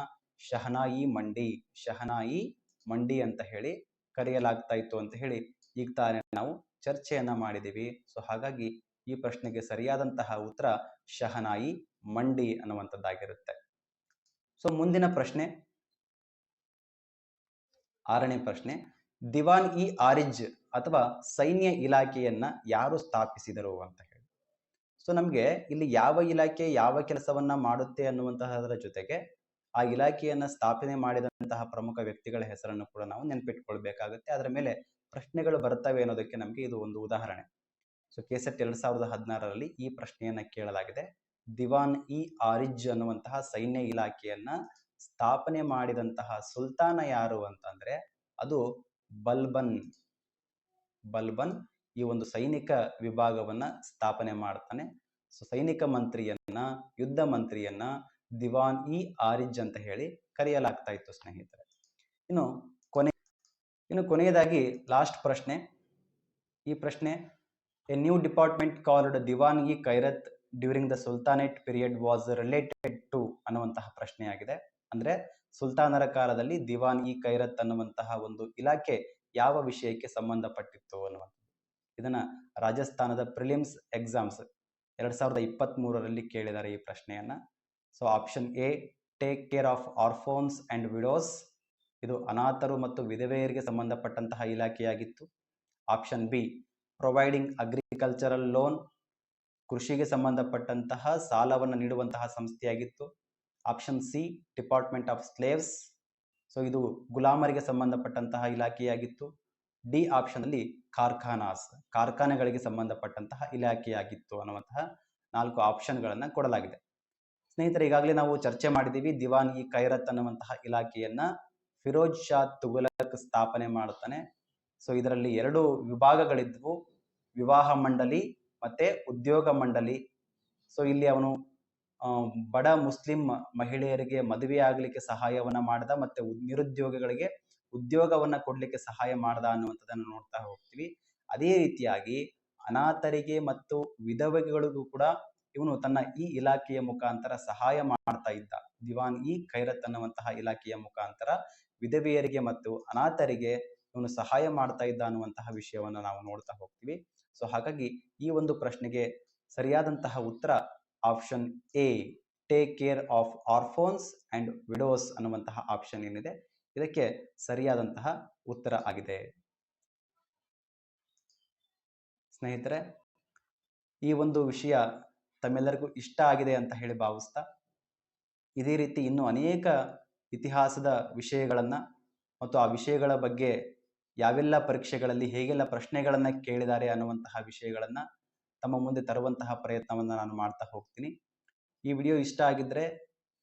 ಶಹನಾಯಿ ಮಂಡಿ ಶಹನಾಯಿ ಮಂಡಿ ಅಂತ ಹೇಳಿ ಕರೆಯಲಾಗ್ತಾ ಇತ್ತು ಅಂತ ಹೇಳಿ ಈಗ ತಾನೇ ನಾವು ಚರ್ಚೆಯನ್ನ ಮಾಡಿದೀವಿ. ಸೊ ಹಾಗಾಗಿ ಈ ಪ್ರಶ್ನೆಗೆ ಸರಿಯಾದಂತಹ ಉತ್ತರ ಶಹನಾಯಿ ಮಂಡಿ ಅನ್ನುವಂಥದ್ದಾಗಿರುತ್ತೆ. ಸೊ ಮುಂದಿನ ಪ್ರಶ್ನೆ. ಆರನೇ ಪ್ರಶ್ನೆ. ದಿವಾನ್ ಇ ಆರಿಜ್ ಅಥವಾ ಸೈನ್ಯ ಇಲಾಖೆಯನ್ನ ಯಾರು ಸ್ಥಾಪಿಸಿದರು ಅಂತ ಹೇಳಿ. ಸೊ ನಮಗೆ ಇಲ್ಲಿ ಯಾವ ಇಲಾಖೆ ಯಾವ ಕೆಲಸವನ್ನ ಮಾಡುತ್ತೆ ಅನ್ನುವಂತಹದರ ಜೊತೆಗೆ ಆ ಇಲಾಖೆಯನ್ನ ಸ್ಥಾಪನೆ ಮಾಡಿದಂತಹ ಪ್ರಮುಖ ವ್ಯಕ್ತಿಗಳ ಹೆಸರನ್ನು ಕೂಡ ನಾವು ನೆನಪಿಟ್ಕೊಳ್ಬೇಕಾಗುತ್ತೆ. ಅದರ ಮೇಲೆ ಪ್ರಶ್ನೆಗಳು ಬರ್ತವೆ ಅನ್ನೋದಕ್ಕೆ ನಮಗೆ ಇದು ಒಂದು ಉದಾಹರಣೆ. ಸೊ ಕೆಸೆಟ್ ಎರಡ್ ಸಾವಿರದ ಹದಿನಾರರಲ್ಲಿ ಈ ಪ್ರಶ್ನೆಯನ್ನ ಕೇಳಲಾಗಿದೆ. ದಿವಾನ್ ಇ ಆರಿಜ್ ಅನ್ನುವಂತಹ ಸೈನ್ಯ ಇಲಾಖೆಯನ್ನ ಸ್ಥಾಪನೆ ಮಾಡಿದಂತಹ ಸುಲ್ತಾನ ಯಾರು ಅಂತಂದ್ರೆ ಅದು ಬಲ್ಬನ್ ಬಲ್ಬನ್ ಈ ಒಂದು ಸೈನಿಕ ವಿಭಾಗವನ್ನ ಸ್ಥಾಪನೆ ಮಾಡ್ತಾನೆ. ಸೊ ಸೈನಿಕ ಮಂತ್ರಿಯನ್ನ, ಯುದ್ಧ ಮಂತ್ರಿಯನ್ನ ದಿವಾನ್ ಇ ಆರಿಜ್ ಅಂತ ಹೇಳಿ ಕರೆಯಲಾಗ್ತಾ ಇತ್ತು ಸ್ನೇಹಿತರೆ. ಇನ್ನು ಕೊನೆ, ಇನ್ನು ಕೊನೆಯದಾಗಿ ಲಾಸ್ಟ್ ಪ್ರಶ್ನೆ. ಈ ಪ್ರಶ್ನೆ A new department called Diwan E Kairat during the sultanate period was related to ಅನ್ನುವಂತಹ ಪ್ರಶ್ನೆಯಾಗಿದೆ. ಅಂದ್ರೆ ಸುಲ್ತಾನರ ಕಾಲದಲ್ಲಿ ದಿವಾನ್ ಇ ಕೈರತ್ ಅನ್ನುವಂತಹ ಒಂದು ಇಲಾಖೆ ಯಾವ ವಿಷಯಕ್ಕೆ ಸಂಬಂಧಪಟ್ಟಿತ್ತು ಅನ್ನುವಂಥದ್ದು. ಇದನ್ನ ರಾಜಸ್ಥಾನದ ಪ್ರಿಲಿಮ್ಸ್ ಎಕ್ಸಾಮ್ಸ್ ಎರಡ್ ಸಾವಿರದ ಇಪ್ಪತ್ತ್ ಮೂರರಲ್ಲಿ ಕೇಳಿದ್ದಾರೆ ಈ ಪ್ರಶ್ನೆಯನ್ನ. So option A take care of orphans and widows ಇದು ಅನಾಥರು ಮತ್ತು ವಿಧವೆಯರಿಗೆ ಸಂಬಂಧಪಟ್ಟಂತಹ ಇಲಾಖೆಯಾಗಿತ್ತು. Option B providing agricultural loan ಕೃಷಿಗೆ ಸಂಬಂಧಪಟ್ಟಂತಹ ಸಾಲವನ್ನು ನೀಡುವಂತಹ ಸಂಸ್ಥೆಯಾಗಿತ್ತು. Option C department of slaves so ಇದು ಗುಲಾಮರಿಗೆ ಸಂಬಂಧಪಟ್ಟಂತಹ ಇಲಾಖೆಯಾಗಿತ್ತು. ಡಿ ಆಪ್ಷನ್ ಅಲ್ಲಿ ಕಾರ್ಖಾನಾಸ್, ಕಾರ್ಖಾನೆಗಳಿಗೆ ಸಂಬಂಧಪಟ್ಟಂತಹ ಇಲಾಖೆಯಾಗಿತ್ತು ಅನ್ನುವಂತಹ ನಾಲ್ಕು ಆಪ್ಷನ್ಗಳನ್ನು ಕೊಡಲಾಗಿದೆ. ಸ್ನೇಹಿತರೆ, ಈಗಾಗಲೇ ನಾವು ಚರ್ಚೆ ಮಾಡಿದ್ದೀವಿ ದಿವಾನ್ ಇ ಕೈರತ್ ಅನ್ನುವಂತಹ ಇಲಾಖೆಯನ್ನ ಫಿರೋಜ್ ಶಾ ತುಘಲಕ್ ಸ್ಥಾಪನೆ ಮಾಡುತ್ತಾನೆ. ಸೊ, ಇದರಲ್ಲಿ ಎರಡು ವಿಭಾಗಗಳಿದ್ವು, ವಿವಾಹ ಮಂಡಳಿ ಮತ್ತೆ ಉದ್ಯೋಗ ಮಂಡಳಿ. ಸೊ, ಇಲ್ಲಿ ಅವನು ಬಡ ಮುಸ್ಲಿಂ ಮಹಿಳೆಯರಿಗೆ ಮದುವೆ ಆಗಲಿಕ್ಕೆ ಸಹಾಯವನ್ನ ಮಾಡಿದ ಮತ್ತೆ ನಿರುದ್ಯೋಗಿಗಳಿಗೆ ಉದ್ಯೋಗವನ್ನ ಕೊಡ್ಲಿಕ್ಕೆ ಸಹಾಯ ಮಾಡ್ದ ಅನ್ನುವಂಥದ್ದನ್ನು ನೋಡ್ತಾ ಹೋಗ್ತೀವಿ. ಅದೇ ರೀತಿಯಾಗಿ ಅನಾಥರಿಗೆ ಮತ್ತು ವಿಧವೆಗಳಿಗೂ ಕೂಡ ಇವನು ತನ್ನ ಈ ಇಲಾಖೆಯ ಮುಖಾಂತರ ಸಹಾಯ ಮಾಡ್ತಾ ಇದ್ದ. ದಿವಾನ್ ಈ ಖೈರತ್ ಅನ್ನುವಂತಹ ಇಲಾಖೆಯ ಮುಖಾಂತರ ವಿಧವೆಯರಿಗೆ ಮತ್ತು ಅನಾಥರಿಗೆ ಇವನು ಸಹಾಯ ಮಾಡ್ತಾ ಇದ್ದ ಅನ್ನುವಂತಹ ವಿಷಯವನ್ನು ನಾವು ನೋಡ್ತಾ ಹೋಗ್ತೀವಿ. ಸೊ, ಹಾಗಾಗಿ ಈ ಒಂದು ಪ್ರಶ್ನೆಗೆ ಸರಿಯಾದಂತಹ ಉತ್ತರ option A, take care of orphans and widows ಅನ್ನುವಂತಹ ಆಪ್ಷನ್ ಏನಿದೆ. ಇದಕ್ಕೆ ಸರಿಯಾದಂತಹ ಉತ್ತರ ಆಗಿದೆ. ಸ್ನೇಹಿತರೆ, ಈ ಒಂದು ವಿಷಯ ತಮ್ಮೆಲ್ಲರಿಗೂ ಇಷ್ಟ ಆಗಿದೆ ಅಂತ ಹೇಳಿ ಭಾವಿಸ್ತಾ, ಇದೇ ರೀತಿ ಇನ್ನೂ ಅನೇಕ ಇತಿಹಾಸದ ವಿಷಯಗಳನ್ನು ಮತ್ತು ಆ ವಿಷಯಗಳ ಬಗ್ಗೆ ಯಾವೆಲ್ಲ ಪರೀಕ್ಷೆಗಳಲ್ಲಿ ಹೇಗೆಲ್ಲ ಪ್ರಶ್ನೆಗಳನ್ನು ಕೇಳಿದ್ದಾರೆ ಅನ್ನುವಂತಹ ವಿಷಯಗಳನ್ನು ತಮ್ಮ ಮುಂದೆ ತರುವಂತಹ ಪ್ರಯತ್ನವನ್ನು ನಾನು ಮಾಡ್ತಾ ಹೋಗ್ತೀನಿ. ಈ ವಿಡಿಯೋ ಇಷ್ಟ ಆಗಿದ್ರೆ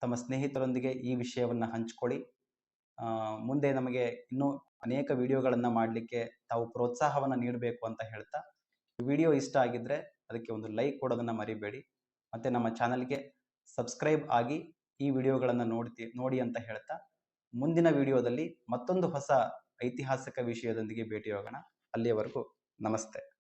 ತಮ್ಮ ಸ್ನೇಹಿತರೊಂದಿಗೆ ಈ ವಿಷಯವನ್ನು ಹಂಚ್ಕೊಳ್ಳಿ. ಮುಂದೆ ನಮಗೆ ಇನ್ನೂ ಅನೇಕ ವಿಡಿಯೋಗಳನ್ನು ಮಾಡಲಿಕ್ಕೆ ತಾವು ಪ್ರೋತ್ಸಾಹವನ್ನು ನೀಡಬೇಕು ಅಂತ ಹೇಳ್ತಾ ವಿಡಿಯೋ ಇಷ್ಟ ಆಗಿದ್ರೆ ಅದಕ್ಕೆ ಒಂದು ಲೈಕ್ ಕೊಡೋದನ್ನು ಮರಿಬೇಡಿ. ಮತ್ತು ನಮ್ಮ ಚಾನಲ್ಗೆ ಸಬ್ಸ್ಕ್ರೈಬ್ ಆಗಿ ಈ ವಿಡಿಯೋಗಳನ್ನು ನೋಡ್ತಿ, ನೋಡಿ ಅಂತ ಹೇಳ್ತಾ, ಮುಂದಿನ ವಿಡಿಯೋದಲ್ಲಿ ಮತ್ತೊಂದು ಹೊಸ ಐತಿಹಾಸಿಕ ವಿಷಯದೊಂದಿಗೆ ಭೇಟಿಯಾಗೋಣ. ಅಲ್ಲಿಯವರೆಗೂ ನಮಸ್ತೆ.